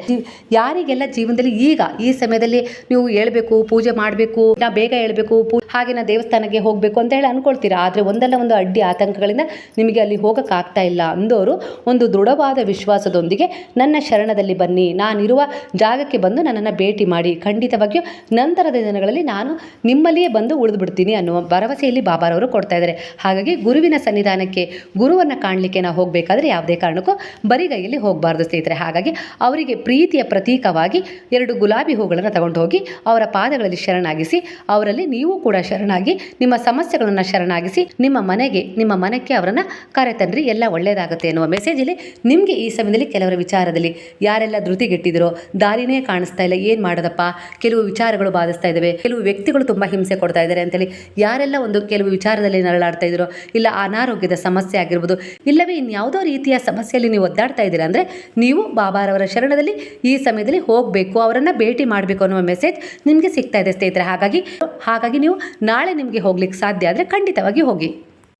ಯಾರಿಗೆಲ್ಲ ಜೀವನದಲ್ಲಿ ಈಗ ಈ ಸಮಯದಲ್ಲಿ ನೀವು ಹೇಳ್ಬೇಕು, ಪೂಜೆ ಮಾಡಬೇಕು, ನಾ ಬೇಗ ಹೇಳ್ಬೇಕು ಹಾಗೆ ನಾ ದೇವಸ್ಥಾನಕ್ಕೆ ಹೋಗಬೇಕು ಅಂತ ಹೇಳಿ ಅನ್ಕೊಳ್ತೀರಾ? ಆದರೆ ಒಂದಲ್ಲ ಒಂದು ಅಡ್ಡಿ ಆತಂಕಗಳಿಂದ ನಿಮಗೆ ಅಲ್ಲಿ ಹೋಗೋಕ್ಕಾಗ್ತಾ ಇಲ್ಲ ಅಂದವರು ಒಂದು ದೃಢವಾದ ವಿಶ್ವಾಸದೊಂದಿಗೆ ನನ್ನ ಶರಣದಲ್ಲಿ ಬನ್ನಿ. ನಾನಿರುವ ಜಾಗಕ್ಕೆ ಬಂದು ನನ್ನನ್ನು ಭೇಟಿ ಮಾಡಿ. ಖಂಡಿತವಾಗಿಯೂ ನಂತರದ ದಿನಗಳಲ್ಲಿ ನಾನು ನಿಮ್ಮಲ್ಲಿಯೇ ಬಂದು ಉಳಿದ್ಬಿಡ್ತೀನಿ ಅನ್ನುವ ಭರವಸೆಯಲ್ಲಿ ಬಾಬಾರವರು ಕೊಡ್ತಾ ಇದ್ದಾರೆ. ಹಾಗಾಗಿ ಗುರುವಿನ ಸನ್ನಿಧಾನಕ್ಕೆ, ಗುರುವನ್ನು ಕಾಣಲಿಕ್ಕೆ ನಾವು ಹೋಗಬೇಕಾದ್ರೆ ಯಾವುದೇ ಕಾರಣಕ್ಕೂ ಬರಿಗೈಯಲ್ಲಿ ಹೋಗಬಾರ್ದು ಸ್ನೇಹಿತರೆ. ಹಾಗಾಗಿ ಅವರಿಗೆ ಪ್ರೀತಿಯ ಪ್ರತೀಕವಾಗಿ ಎರಡು ಗುಲಾಬಿ ಹೂಗಳನ್ನು ತಗೊಂಡು ಹೋಗಿ ಅವರ ಪಾದಗಳಲ್ಲಿ ಶರಣಾಗಿಸಿ, ಅವರಲ್ಲಿ ನೀವು ಕೂಡ ಶರಣಾಗಿ, ನಿಮ್ಮ ಸಮಸ್ಯೆಗಳನ್ನು ಶರಣಾಗಿಸಿ, ನಿಮ್ಮ ಮನೆಗೆ, ನಿಮ್ಮ ಮನಕ್ಕೆ ಅವರನ್ನು ಕರೆತನ್ರಿ ಎಲ್ಲ ಒಳ್ಳೆಯದಾಗುತ್ತೆ ಅನ್ನುವ ಮೆಸೇಜಲ್ಲಿ ನಿಮಗೆ ಈ ಸಮಯದಲ್ಲಿ ಕೆಲವರ ವಿಚಾರದಲ್ಲಿ ಯಾರೆಲ್ಲ ಧೃತಿಗೆಟ್ಟಿದಿರೋ, ದಾರಿನೇ ಕಾಣಿಸ್ತಾ ಇಲ್ಲ, ಏನು ಮಾಡೋದಪ್ಪ? ಕೆಲವು ವಿಚಾರಗಳು ಬಾಧಿಸ್ತಾ ಇದ್ದಾವೆ, ಕೆಲವು ವ್ಯಕ್ತಿಗಳು ತುಂಬ ಹಿಂಸೆ ಕೊಡ್ತಾ ಇದ್ದಾರೆ ಅಂತೇಳಿ ಯಾರೆಲ್ಲ ಒಂದು ಕೆಲವು ವಿಚಾರದಲ್ಲಿ ನರಳಾಡ್ತಾ ಇದ್ದೀರೋ ಇಲ್ಲ ಅನಾರೋಗ್ಯದ ಸಮಸ್ಯೆ ಆಗಿರ್ಬೋದು, ಇಲ್ಲವೇ ಇನ್ಯಾವುದೋ ರೀತಿಯ ಸಮಸ್ಯೆಯಲ್ಲಿ ನೀವು ಒದ್ದಾಡ್ತಾ ಇದ್ದೀರಾ ಅಂದರೆ ನೀವು ಬಾಬಾರವರ ಶರಣದಲ್ಲಿ ಈ ಸಮಯದಲ್ಲಿ ಹೋಗಬೇಕು, ಅವರನ್ನು ಭೇಟಿ ಮಾಡಬೇಕು ಅನ್ನೋ ಮೆಸೇಜ್ ನಿಮಗೆ ಸಿಗ್ತಾ ಇದೆ ಸ್ನೇಹಿತರೆ. ಹಾಗಾಗಿ ಹಾಗಾಗಿ ನೀವು ನಾಳೆ ನಿಮಗೆ ಹೋಗ್ಲಿಕ್ಕೆ ಸಾಧ್ಯ ಆದರೆ ಖಂಡಿತವಾಗಿ ಹೋಗಿ.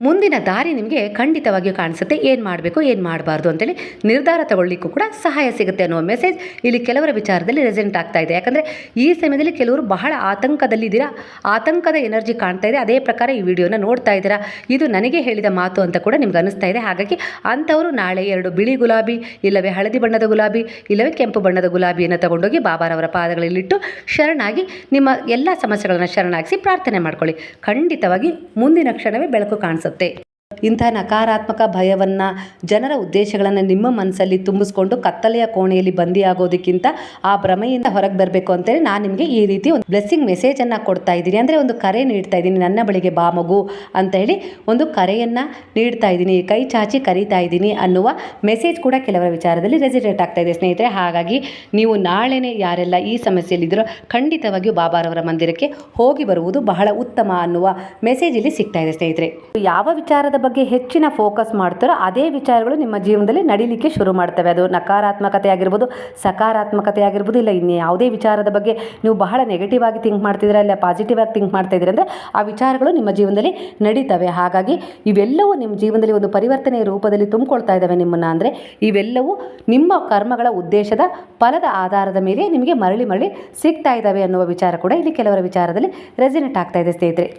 ಮುಂದಿನ ದಾರಿ ನಿಮಗೆ ಖಂಡಿತವಾಗಿಯೂ ಕಾಣಿಸುತ್ತೆ. ಏನು ಮಾಡಬೇಕು, ಏನು ಮಾಡಬಾರ್ದು ಅಂತೇಳಿ ನಿರ್ಧಾರ ತಗೊಳ್ಳಿಕ್ಕೂ ಕೂಡ ಸಹಾಯ ಸಿಗುತ್ತೆ ಅನ್ನೋ ಮೆಸೇಜ್ ಇಲ್ಲಿ ಕೆಲವರ ವಿಚಾರದಲ್ಲಿ ರೆಸೆಂಟ್ ಆಗ್ತಾ ಇದೆ. ಯಾಕಂದರೆ ಈ ಸಮಯದಲ್ಲಿ ಕೆಲವರು ಬಹಳ ಆತಂಕದಲ್ಲಿದ್ದೀರಾ? ಆತಂಕದ ಎನರ್ಜಿ ಕಾಣ್ತಾ ಇದೆ. ಅದೇ ಪ್ರಕಾರ ಈ ವಿಡಿಯೋನ ನೋಡ್ತಾ ಇದ್ದೀರಾ? ಇದು ನನಗೆ ಹೇಳಿದ ಮಾತು ಅಂತ ಕೂಡ ನಿಮ್ಗೆ ಅನಿಸ್ತಾ ಇದೆ. ಹಾಗಾಗಿ ಅಂಥವರು ನಾಳೆ ಎರಡು ಬಿಳಿ ಗುಲಾಬಿ, ಇಲ್ಲವೇ ಹಳದಿ ಬಣ್ಣದ ಗುಲಾಬಿ, ಇಲ್ಲವೇ ಕೆಂಪು ಬಣ್ಣದ ಗುಲಾಬಿಯನ್ನು ತಗೊಂಡೋಗಿ ಬಾಬಾರವರ ಪಾದಗಳಲ್ಲಿಟ್ಟು ಶರಣಾಗಿ ನಿಮ್ಮ ಎಲ್ಲ ಸಮಸ್ಯೆಗಳನ್ನು ಶರಣಾಗಿಸಿ ಪ್ರಾರ್ಥನೆ ಮಾಡ್ಕೊಳ್ಳಿ. ಖಂಡಿತವಾಗಿ ಮುಂದಿನ ಕ್ಷಣವೇ ಬೆಳಕು ಕಾಣಿಸುತ್ತೆ. day。ಇಂಥ ನಕಾರಾತ್ಮಕ ಭಯವನ್ನು ಜನರ ಉದ್ದೇಶಗಳನ್ನು ನಿಮ್ಮ ಮನಸ್ಸಲ್ಲಿ ತುಂಬಿಸ್ಕೊಂಡು ಕತ್ತಲೆಯ ಕೋಣೆಯಲ್ಲಿ ಬಂದಿಯಾಗೋದಕ್ಕಿಂತ ಆ ಭ್ರಮೆಯಿಂದ ಹೊರಗೆ ಬರಬೇಕು ಅಂತೇಳಿ ನಾನು ನಿಮಗೆ ಈ ರೀತಿ ಒಂದು ಬ್ಲೆಸ್ಸಿಂಗ್ ಮೆಸೇಜನ್ನು ಕೊಡ್ತಾ ಇದ್ದೀನಿ. ಅಂದರೆ ಒಂದು ಕರೆ ನೀಡ್ತಾ ಇದ್ದೀನಿ. ನನ್ನ ಬಳಿಗೆ ಬಾ ಮಗು ಅಂತ ಹೇಳಿ ಒಂದು ಕರೆಯನ್ನು ನೀಡ್ತಾ ಇದ್ದೀನಿ. ಕೈ ಚಾಚಿ ಕರೀತಾ ಇದ್ದೀನಿ ಅನ್ನುವ ಮೆಸೇಜ್ ಕೂಡ ಕೆಲವರ ವಿಚಾರದಲ್ಲಿ ರೆಸಿಡೇಟ್ ಆಗ್ತಾ ಇದೆ ಸ್ನೇಹಿತರೆ. ಹಾಗಾಗಿ ನೀವು ನಾಳೆನೇ ಯಾರೆಲ್ಲ ಈ ಸಮಸ್ಯೆಯಲ್ಲಿದ್ದರೋ ಖಂಡಿತವಾಗಿಯೂ ಬಾಬಾರವರ ಮಂದಿರಕ್ಕೆ ಹೋಗಿ ಬರುವುದು ಬಹಳ ಉತ್ತಮ ಅನ್ನುವ ಮೆಸೇಜ್ ಇಲ್ಲಿ ಸಿಗ್ತಾ ಇದೆ ಸ್ನೇಹಿತರೆ. ಯಾವ ವಿಚಾರದ ಬಗ್ಗೆ ಹೆಚ್ಚಿನ ಫೋಕಸ್ ಮಾಡ್ತಾರೋ ಅದೇ ವಿಚಾರಗಳು ನಿಮ್ಮ ಜೀವನದಲ್ಲಿ ನಡೀಲಿಕ್ಕೆ ಶುರು ಮಾಡ್ತವೆ. ಅದು ನಕಾರಾತ್ಮಕತೆ ಆಗಿರ್ಬೋದು ಸಕಾರಾತ್ಮಕತೆ ಆಗಿರ್ಬೋದು ಇಲ್ಲ ಇನ್ನು ಯಾವುದೇ ವಿಚಾರದ ಬಗ್ಗೆ ನೀವು ಬಹಳ ನೆಗೆಟಿವ್ ಆಗಿ ಥಿಂಕ್ ಮಾಡ್ತಿದ್ದೀರಾ, ಇಲ್ಲ ಪಾಸಿಟಿವ್ ಆಗಿ ಥಿಂಕ್ ಮಾಡ್ತಾ ಇದ್ದೀರಾ ಅಂದರೆ ಆ ವಿಚಾರಗಳು ನಿಮ್ಮ ಜೀವನದಲ್ಲಿ ನಡೀತವೆ. ಹಾಗಾಗಿ ಇವೆಲ್ಲವೂ ನಿಮ್ಮ ಜೀವನದಲ್ಲಿ ಒಂದು ಪರಿವರ್ತನೆಯ ರೂಪದಲ್ಲಿ ತುಂಬಿಕೊಳ್ತಾ ಇದ್ದಾವೆ ನಿಮ್ಮನ್ನು ಅಂದರೆ ಇವೆಲ್ಲವೂ ನಿಮ್ಮ ಕರ್ಮಗಳ ಉದ್ದೇಶದ ಫಲದ ಆಧಾರದ ಮೇಲೆ ನಿಮಗೆ ಮರಳಿ ಮರಳಿ ಸಿಗ್ತಾ ಇದ್ದಾವೆ ಅನ್ನುವ ವಿಚಾರ ಕೂಡ ಇಲ್ಲಿ ಕೆಲವರ ವಿಚಾರದಲ್ಲಿ ರೆಸಿನೆಟ್ ಆಗ್ತಾ ಇದೆ ಸ್ನೇಹಿತರೆ.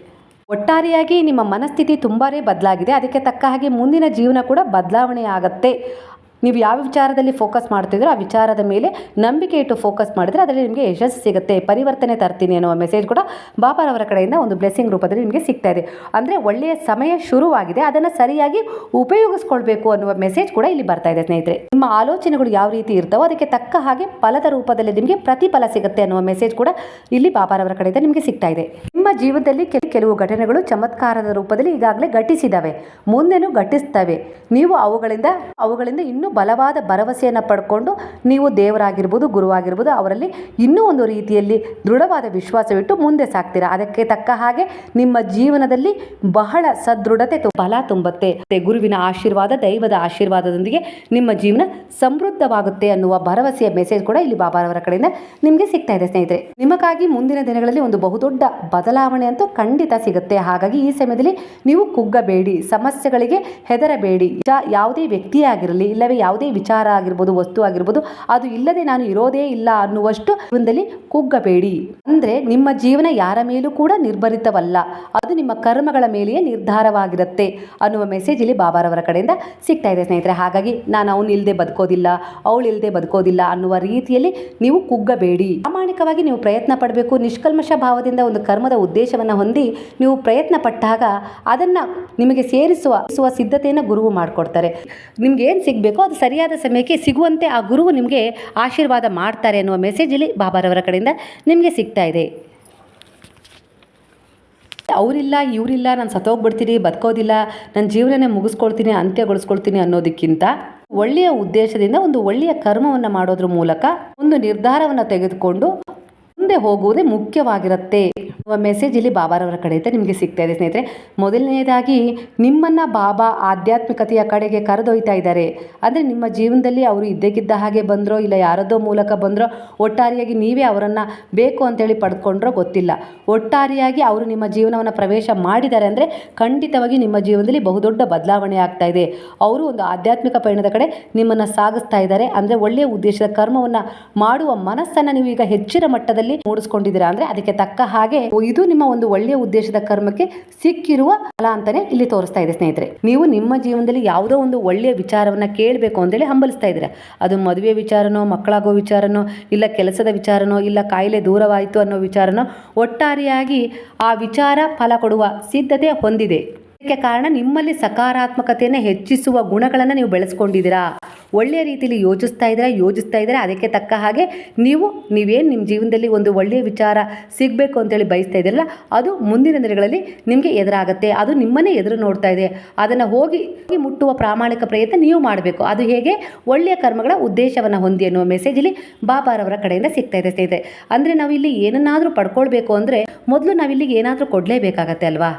ಒಟ್ಟಾರೆಯಾಗಿ ನಿಮ್ಮ ಮನಸ್ಥಿತಿ ತುಂಬಾ ಬದಲಾಗಿದೆ. ಅದಕ್ಕೆ ತಕ್ಕ ಹಾಗೆ ಮುಂದಿನ ಜೀವನ ಕೂಡ ಬದಲಾವಣೆ ಆಗುತ್ತೆ. ನೀವು ಯಾವ ವಿಚಾರದಲ್ಲಿ ಫೋಕಸ್ ಮಾಡ್ತಿದ್ರೋ ಆ ವಿಚಾರದ ಮೇಲೆ ನಂಬಿಕೆ ಇಟ್ಟು ಫೋಕಸ್ ಮಾಡಿದರೆ ಅದರಲ್ಲಿ ನಿಮಗೆ ಯಶಸ್ಸು ಸಿಗುತ್ತೆ. ಪರಿವರ್ತನೆ ತರ್ತೀನಿ ಅನ್ನುವ ಮೆಸೇಜ್ ಕೂಡ ಬಾಬಾರವರ ಕಡೆಯಿಂದ ಒಂದು ಬ್ಲೆಸ್ಸಿಂಗ್ ರೂಪದಲ್ಲಿ ನಿಮಗೆ ಸಿಗ್ತಾ ಇದೆ. ಅಂದರೆ ಒಳ್ಳೆಯ ಸಮಯ ಶುರುವಾಗಿದೆ. ಅದನ್ನು ಸರಿಯಾಗಿ ಉಪಯೋಗಿಸ್ಕೊಳ್ಬೇಕು ಅನ್ನುವ ಮೆಸೇಜ್ ಕೂಡ ಇಲ್ಲಿ ಬರ್ತಾ ಇದೆ ಸ್ನೇಹಿತರೆ. ನಿಮ್ಮ ಆಲೋಚನೆಗಳು ಯಾವ ರೀತಿ ಇರ್ತವೋ ಅದಕ್ಕೆ ತಕ್ಕ ಹಾಗೆ ಫಲದ ರೂಪದಲ್ಲಿ ನಿಮಗೆ ಪ್ರತಿಫಲ ಸಿಗುತ್ತೆ ಅನ್ನುವ ಮೆಸೇಜ್ ಕೂಡ ಇಲ್ಲಿ ಬಾಬಾರವರ ಕಡೆಯಿಂದ ನಿಮಗೆ ಸಿಗ್ತಾ ಇದೆ. ನಿಮ್ಮ ಜೀವನದಲ್ಲಿ ಕೆಲ, ಕೆಲವು ಘಟನೆಗಳು ಚಮತ್ಕಾರದ ರೂಪದಲ್ಲಿ ಈಗಾಗಲೇ ಘಟಿಸಿದವೆ. ಮುಂದೆನೂ ಘಟಿಸ್ತವೆ. ನೀವು ಅವುಗಳಿಂದ ಅವುಗಳಿಂದ ಇನ್ನೂ ಬಲವಾದ ಭರವಸೆಯನ್ನು ಪಡ್ಕೊಂಡು ನೀವು ದೇವರಾಗಿರ್ಬೋದು, ಗುರುವಾಗಿರ್ಬೋದು, ಅವರಲ್ಲಿ ಇನ್ನೂ ಒಂದು ರೀತಿಯಲ್ಲಿ ದೃಢವಾದ ವಿಶ್ವಾಸವಿಟ್ಟು ಮುಂದೆ ಸಾಕ್ತೀರ ಅದಕ್ಕೆ ತಕ್ಕ ಹಾಗೆ ನಿಮ್ಮ ಜೀವನದಲ್ಲಿ ಬಹಳ ಸದೃಢತೆ ಬಲ ತುಂಬುತ್ತೆ. ಗುರುವಿನ ಆಶೀರ್ವಾದ, ದೈವದ ಆಶೀರ್ವಾದದೊಂದಿಗೆ ನಿಮ್ಮ ಜೀವನ ಸಮೃದ್ಧವಾಗುತ್ತೆ ಅನ್ನುವ ಭರವಸೆಯ ಮೆಸೇಜ್ ಕೂಡ ಇಲ್ಲಿ ಬಾಬಾರವರ ಕಡೆಯಿಂದ ನಿಮಗೆ ಸಿಗ್ತಾ ಇದೆ, ಸ್ನೇಹಿತರೆ. ನಿಮಗಾಗಿ ಮುಂದಿನ ದಿನಗಳಲ್ಲಿ ಒಂದು ಬಹುದೊಡ್ಡ ಬದಲಾವಣೆ ಅಂತೂ ಖಂಡಿತ ಸಿಗುತ್ತೆ. ಹಾಗಾಗಿ ಈ ಸಮಯದಲ್ಲಿ ನೀವು ಕುಗ್ಗಬೇಡಿ, ಸಮಸ್ಯೆಗಳಿಗೆ ಹೆದರಬೇಡಿ. ಯಾವುದೇ ವ್ಯಕ್ತಿಯೇ ಆಗಿರಲಿ, ಇಲ್ಲವೇ ಯಾವುದೇ ವಿಚಾರ ಆಗಿರ್ಬೋದು, ವಸ್ತು ಆಗಿರ್ಬೋದು, ಅದು ಇಲ್ಲದೆ ನಾನು ಇರೋದೇ ಇಲ್ಲ ಅನ್ನುವಷ್ಟು ಜೀವನದಲ್ಲಿ ಕುಗ್ಗಬೇಡಿ. ಅಂದ್ರೆ ನಿಮ್ಮ ಜೀವನ ಯಾರ ಮೇಲೂ ಕೂಡ ನಿರ್ಭರಿತವಲ್ಲ. ಅದು ನಿಮ್ಮ ಕರ್ಮಗಳ ಮೇಲೆಯೇ ನಿರ್ಧಾರವಾಗಿರುತ್ತೆ ಅನ್ನುವ ಮೆಸೇಜ್ ಇಲ್ಲಿ ಬಾಬಾರವರ ಕಡೆಯಿಂದ ಸಿಗ್ತಾ ಇದೆ ಸ್ನೇಹಿತರೆ. ಹಾಗಾಗಿ ನಾನು ಅವನು ಇಲ್ಲದೆ ಬದುಕೋದಿಲ್ಲ, ಅವಳು ಇಲ್ಲದೆ ಬದುಕೋದಿಲ್ಲ ಅನ್ನುವ ರೀತಿಯಲ್ಲಿ ನೀವು ಕುಗ್ಗಬೇಡಿ. ಪ್ರಾಮಾಣಿಕವಾಗಿ ನೀವು ಪ್ರಯತ್ನ ಪಡಬೇಕು. ನಿಷ್ಕಲ್ಮಶ ಭಾವದಿಂದ ಒಂದು ಕರ್ಮದ ಉದ್ದೇಶವನ್ನು ಹೊಂದಿ ನೀವು ಪ್ರಯತ್ನ ಪಟ್ಟಾಗ ಅದನ್ನು ನಿಮಗೆ ಸೇರಿಸುವ ಸುವ ಸಿದ್ಧತೆಯನ್ನು ಗುರುವು ಮಾಡಿಕೊಡ್ತಾರೆ. ನಿಮ್ಗೆ ಏನು ಸಿಗಬೇಕೋ ಅದು ಸರಿಯಾದ ಸಮಯಕ್ಕೆ ಸಿಗುವಂತೆ ಆ ಗುರುವು ನಿಮಗೆ ಆಶೀರ್ವಾದ ಮಾಡ್ತಾರೆ ಅನ್ನುವ ಮೆಸೇಜ್ ಇಲ್ಲಿ ಬಾಬಾರವರ ಕಡೆಯಿಂದ ನಿಮಗೆ ಸಿಗ್ತಾ ಇದೆ. ಅವರಿಲ್ಲ, ಇವರಿಲ್ಲ, ನಾನು ಸತ್ತೋಗ್ಬಿಡ್ತೀನಿ, ಬದುಕೋದಿಲ್ಲ ನನ್ನ ಜೀವನನೇ ಮುಗಿಸ್ಕೊಳ್ತೀನಿ, ಅಂತ್ಯಗೊಳಿಸ್ಕೊಳ್ತೀನಿ ಅನ್ನೋದಕ್ಕಿಂತ ಒಳ್ಳೆಯ ಉದ್ದೇಶದಿಂದ ಒಂದು ಒಳ್ಳೆಯ ಕರ್ಮವನ್ನು ಮಾಡೋದ್ರ ಮೂಲಕ ಒಂದು ನಿರ್ಧಾರವನ್ನು ತೆಗೆದುಕೊಂಡು ಮುಂದೆ ಹೋಗುವುದೇ ಮುಖ್ಯವಾಗಿರುತ್ತೆ. ಮೆಸೇಜ್ ಇಲ್ಲಿ ಬಾಬಾರವರ ಕಡೆಯಿಂದ ನಿಮಗೆ ಸಿಗ್ತಾ ಇದೆ ಸ್ನೇಹಿತರೆ. ಮೊದಲನೆಯದಾಗಿ ನಿಮ್ಮನ್ನು ಬಾಬಾ ಆಧ್ಯಾತ್ಮಿಕತೆಯ ಕಡೆಗೆ ಕರೆದೊಯ್ತಾ ಇದ್ದಾರೆ. ಅಂದರೆ ನಿಮ್ಮ ಜೀವನದಲ್ಲಿ ಅವರು ಇದ್ದಕ್ಕಿದ್ದ ಹಾಗೆ ಬಂದರೋ, ಇಲ್ಲ ಯಾರದೋ ಮೂಲಕ ಬಂದರೋ, ಒಟ್ಟಾರೆಯಾಗಿ ನೀವೇ ಅವರನ್ನು ಬೇಕು ಅಂತೇಳಿ ಪಡ್ಕೊಂಡ್ರೋ ಗೊತ್ತಿಲ್ಲ. ಒಟ್ಟಾರೆಯಾಗಿ ಅವರು ನಿಮ್ಮ ಜೀವನವನ್ನು ಪ್ರವೇಶ ಮಾಡಿದ್ದಾರೆ ಅಂದರೆ ಖಂಡಿತವಾಗಿ ನಿಮ್ಮ ಜೀವನದಲ್ಲಿ ಬಹುದೊಡ್ಡ ಬದಲಾವಣೆ ಆಗ್ತಾ ಇದೆ. ಅವರು ಒಂದು ಆಧ್ಯಾತ್ಮಿಕ ಪಯಣದ ಕಡೆ ನಿಮ್ಮನ್ನು ಸಾಗಿಸ್ತಾ ಇದ್ದಾರೆ. ಅಂದರೆ ಒಳ್ಳೆಯ ಉದ್ದೇಶದ ಕರ್ಮವನ್ನು ಮಾಡುವ ಮನಸ್ಸನ್ನು ನೀವು ಈಗ ಹೆಚ್ಚಿನ ಮಟ್ಟದಲ್ಲಿ ಮೂಡಿಸ್ಕೊಂಡಿದ್ದೀರಾ ಅಂದರೆ ಅದಕ್ಕೆ ತಕ್ಕ ಹಾಗೆ ಇದು ನಿಮ್ಮ ಒಂದು ಒಳ್ಳೆಯ ಉದ್ದೇಶದ ಕರ್ಮಕ್ಕೆ ಸಿಕ್ಕಿರುವ ಫಲ ಅಂತಾನೆ ಇಲ್ಲಿ ತೋರಿಸ್ತಾ ಇದೆ, ಸ್ನೇಹಿತರೆ. ನೀವು ನಿಮ್ಮ ಜೀವನದಲ್ಲಿ ಯಾವುದೋ ಒಂದು ಒಳ್ಳೆಯ ವಿಚಾರವನ್ನ ಕೇಳಬೇಕು ಅಂತೇಳಿ ಹಂಬಲಿಸ್ತಾ ಇದ್ದೀರಾ? ಅದು ಮದುವೆ ವಿಚಾರನೋ ಮಕ್ಕಳಾಗೋ ವಿಚಾರನೋ, ಇಲ್ಲ ಕೆಲಸದ ವಿಚಾರನೋ, ಇಲ್ಲ ಕಾಯಿಲೆ ದೂರವಾಯಿತು ಅನ್ನೋ ವಿಚಾರನೋ, ಒಟ್ಟಾರೆಯಾಗಿ ಆ ವಿಚಾರ ಫಲ ಕೊಡುವ ಸಿದ್ಧತೆ ಹೊಂದಿದೆ. ಇದಕ್ಕೆ ಕಾರಣ ನಿಮ್ಮಲ್ಲಿ ಸಕಾರಾತ್ಮಕತೆಯನ್ನು ಹೆಚ್ಚಿಸುವ ಗುಣಗಳನ್ನು ನೀವು ಬೆಳೆಸ್ಕೊಂಡಿದ್ದೀರಾ. ಒಳ್ಳೆಯ ರೀತಿಯಲ್ಲಿ ಯೋಚಿಸ್ತಾ ಇದ್ದೀರಾ ಯೋಚಿಸ್ತಾ ಇದ್ದೀರಾ, ಅದಕ್ಕೆ ತಕ್ಕ ಹಾಗೆ ನೀವು, ನೀವೇನು ನಿಮ್ಮ ಜೀವನದಲ್ಲಿ ಒಂದು ಒಳ್ಳೆಯ ವಿಚಾರ ಸಿಗಬೇಕು ಅಂತೇಳಿ ಬಯಸ್ತಾ ಇದ್ದೀರಲ್ಲ, ಅದು ಮುಂದಿನ ದಿನಗಳಲ್ಲಿ ನಿಮಗೆ ಎದುರಾಗುತ್ತೆ, ಅದು ನಿಮ್ಮನ್ನೇ ಎದುರು ನೋಡ್ತಾ ಇದೆ. ಅದನ್ನು ಹೋಗಿ ಮುಟ್ಟುವ ಪ್ರಾಮಾಣಿಕ ಪ್ರಯತ್ನ ನೀವು ಮಾಡಬೇಕು. ಅದು ಹೇಗೆ? ಒಳ್ಳೆಯ ಕರ್ಮಗಳ ಉದ್ದೇಶವನ್ನು ಹೊಂದಿ ಅನ್ನುವ ಮೆಸೇಜ್ ಇಲ್ಲಿ ಬಾಬಾರವರ ಕಡೆಯಿಂದ ಸಿಗ್ತಾ ಇದೆ ಸ್ನೇಹಿತರೆ ಅಂದರೆ ನಾವು ಇಲ್ಲಿ ಏನನ್ನಾದರೂ ಪಡ್ಕೊಳ್ಬೇಕು ಅಂದರೆ ಮೊದಲು ನಾವಿಲ್ಲಿಗೆ ಏನಾದರೂ ಕೊಡಲೇಬೇಕಾಗತ್ತೆ ಅಲ್ವಾ?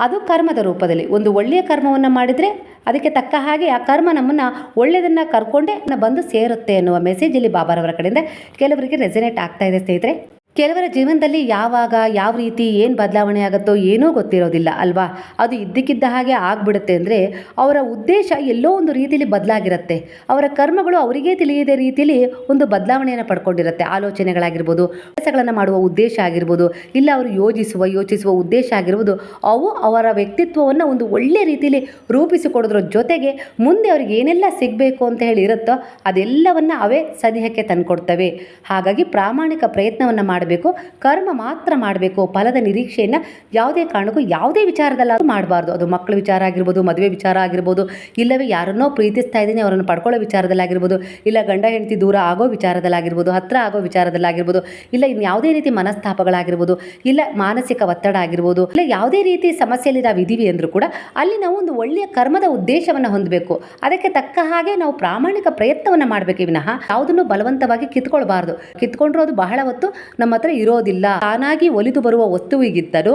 ಅದು ಕರ್ಮದ ರೂಪದಲ್ಲಿ. ಒಂದು ಒಳ್ಳೆಯ ಕರ್ಮವನ್ನು ಮಾಡಿದರೆ ಅದಕ್ಕೆ ತಕ್ಕ ಹಾಗೆ ಆ ಕರ್ಮ ನಮ್ಮನ್ನು ಒಳ್ಳೆಯದನ್ನು ಕರ್ಕೊಂಡೇ ಬಂದು ಸೇರುತ್ತೆ ಅನ್ನುವ ಮೆಸೇಜ್ ಇಲ್ಲಿ ಬಾಬಾರವರ ಕಡೆಯಿಂದ. ಕೆಲವರಿಗೆ ರೆಸಿನೇಟ್ ಆಗ್ತಾ ಇದೆ ಸ್ನೇಹಿತರೆ. ಕೆಲವರ ಜೀವನದಲ್ಲಿ ಯಾವಾಗ, ಯಾವ ರೀತಿ, ಏನು ಬದಲಾವಣೆ ಆಗುತ್ತೋ ಏನೂ ಗೊತ್ತಿರೋದಿಲ್ಲ, ಅಲ್ವಾ? ಅದು ಇದ್ದಕ್ಕಿದ್ದ ಹಾಗೆ ಆಗ್ಬಿಡುತ್ತೆ ಅಂದರೆ ಅವರ ಉದ್ದೇಶ ಎಲ್ಲೋ ಒಂದು ರೀತಿಯಲ್ಲಿ ಬದಲಾಗಿರುತ್ತೆ. ಅವರ ಕರ್ಮಗಳು ಅವರಿಗೇ ತಿಳಿಯದೇ ರೀತಿಯಲ್ಲಿ ಒಂದು ಬದಲಾವಣೆಯನ್ನು ಪಡ್ಕೊಂಡಿರುತ್ತೆ. ಆಲೋಚನೆಗಳಾಗಿರ್ಬೋದು ಕೆಲಸಗಳನ್ನು ಮಾಡುವ ಉದ್ದೇಶ ಆಗಿರ್ಬೋದು, ಇಲ್ಲ ಅವರು ಯೋಜಿಸುವ, ಯೋಚಿಸುವ ಉದ್ದೇಶ ಆಗಿರ್ಬೋದು, ಅವು ಅವರ ವ್ಯಕ್ತಿತ್ವವನ್ನು ಒಂದು ಒಳ್ಳೆಯ ರೀತಿಯಲ್ಲಿ ರೂಪಿಸಿಕೊಡೋದ್ರ ಜೊತೆಗೆ ಮುಂದೆ ಅವ್ರಿಗೆ ಏನೆಲ್ಲ ಸಿಗಬೇಕು ಅಂತ ಹೇಳಿ ಇರುತ್ತೋ ಅದೆಲ್ಲವನ್ನು ಅವೇ ಸನಿಹಕ್ಕೆ ತಂದುಕೊಡ್ತವೆ. ಹಾಗಾಗಿ ಪ್ರಾಮಾಣಿಕ ಪ್ರಯತ್ನವನ್ನು ಮಾಡಬೇಕು, ಕರ್ಮ ಮಾತ್ರ ಮಾಡಬೇಕು, ಫಲದ ನಿರೀಕ್ಷೆಯನ್ನು ಯಾವುದೇ ಕಾರಣಕ್ಕೂ ಯಾವುದೇ ವಿಚಾರದಲ್ಲಾದರೂ ಮಾಡಬಾರ್ದು. ಅದು ಮಕ್ಕಳ ವಿಚಾರ ಆಗಿರ್ಬೋದು, ಮದುವೆ ವಿಚಾರ ಆಗಿರ್ಬೋದು, ಇಲ್ಲವೇ ಯಾರನ್ನೋ ಪ್ರೀತಿಸ್ತಾ ಇದ್ದೀನಿ, ಅವರನ್ನು ಪಡ್ಕೊಳ್ಳೋ ವಿಚಾರದಲ್ಲಾಗಿರ್ಬೋದು ಇಲ್ಲ ಗಂಡ ಹೆಂಡತಿ ದೂರ ಆಗೋ ವಿಚಾರದಲ್ಲಾಗಿರ್ಬೋದು ಹತ್ತಿರ ಆಗೋ ವಿಚಾರದಲ್ಲಾಗಿರ್ಬೋದು ಇಲ್ಲ ಇನ್ನು ಯಾವುದೇ ರೀತಿ ಮನಸ್ತಾಪಗಳಾಗಿರ್ಬೋದು, ಇಲ್ಲ ಮಾನಸಿಕ ಒತ್ತಡ ಆಗಿರ್ಬೋದು, ಇಲ್ಲ ಯಾವುದೇ ರೀತಿ ಸಮಸ್ಯೆಯಲ್ಲಿ ನಾವು ಇದೀವಿ ಅಂದರೂ ಕೂಡ ಅಲ್ಲಿ ನಾವು ಒಂದು ಒಳ್ಳೆಯ ಕರ್ಮದ ಉದ್ದೇಶವನ್ನು ಹೊಂದಬೇಕು. ಅದಕ್ಕೆ ತಕ್ಕ ಹಾಗೆ ನಾವು ಪ್ರಾಮಾಣಿಕ ಪ್ರಯತ್ನವನ್ನು ಮಾಡಬೇಕು. ವಿನಃ ಯಾವುದನ್ನು ಬಲವಂತವಾಗಿ ಕಿತ್ಕೊಳ್ಬಾರ್ದು. ಕಿತ್ಕೊಂಡ್ರೂ ಅದು ಬಹಳ ಹೊತ್ತು ನಮ್ಮ ಹತ್ರ ಇರೋದಿಲ್ಲ. ತಾನಾಗಿ ಒಲಿದು ಬರುವ ವಸ್ತುವಿಗಿಂತಲೂ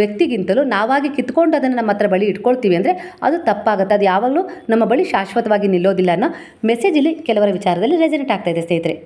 ವ್ಯಕ್ತಿಗಿಂತಲೂ ನಾವಾಗಿ ಕಿತ್ಕೊಂಡು ಅದನ್ನು ನಮ್ಮ ಹತ್ರ ಬಳಿ ಇಟ್ಕೊಳ್ತೀವಿ ಅಂದರೆ ಅದು ತಪ್ಪಾಗುತ್ತೆ. ಅದು ಯಾವಾಗಲೂ ನಮ್ಮ ಬಳಿ ಶಾಶ್ವತವಾಗಿ ನಿಲ್ಲೋದಿಲ್ಲ ಅನ್ನೋ ಮೆಸೇಜ್ ಇಲ್ಲಿ ಕೆಲವರ ವಿಚಾರದಲ್ಲಿ ರೆಸಿನೆಂಟ್ ಆಗ್ತಾ ಇದೆ ಸ್ನೇಹಿತರೆ.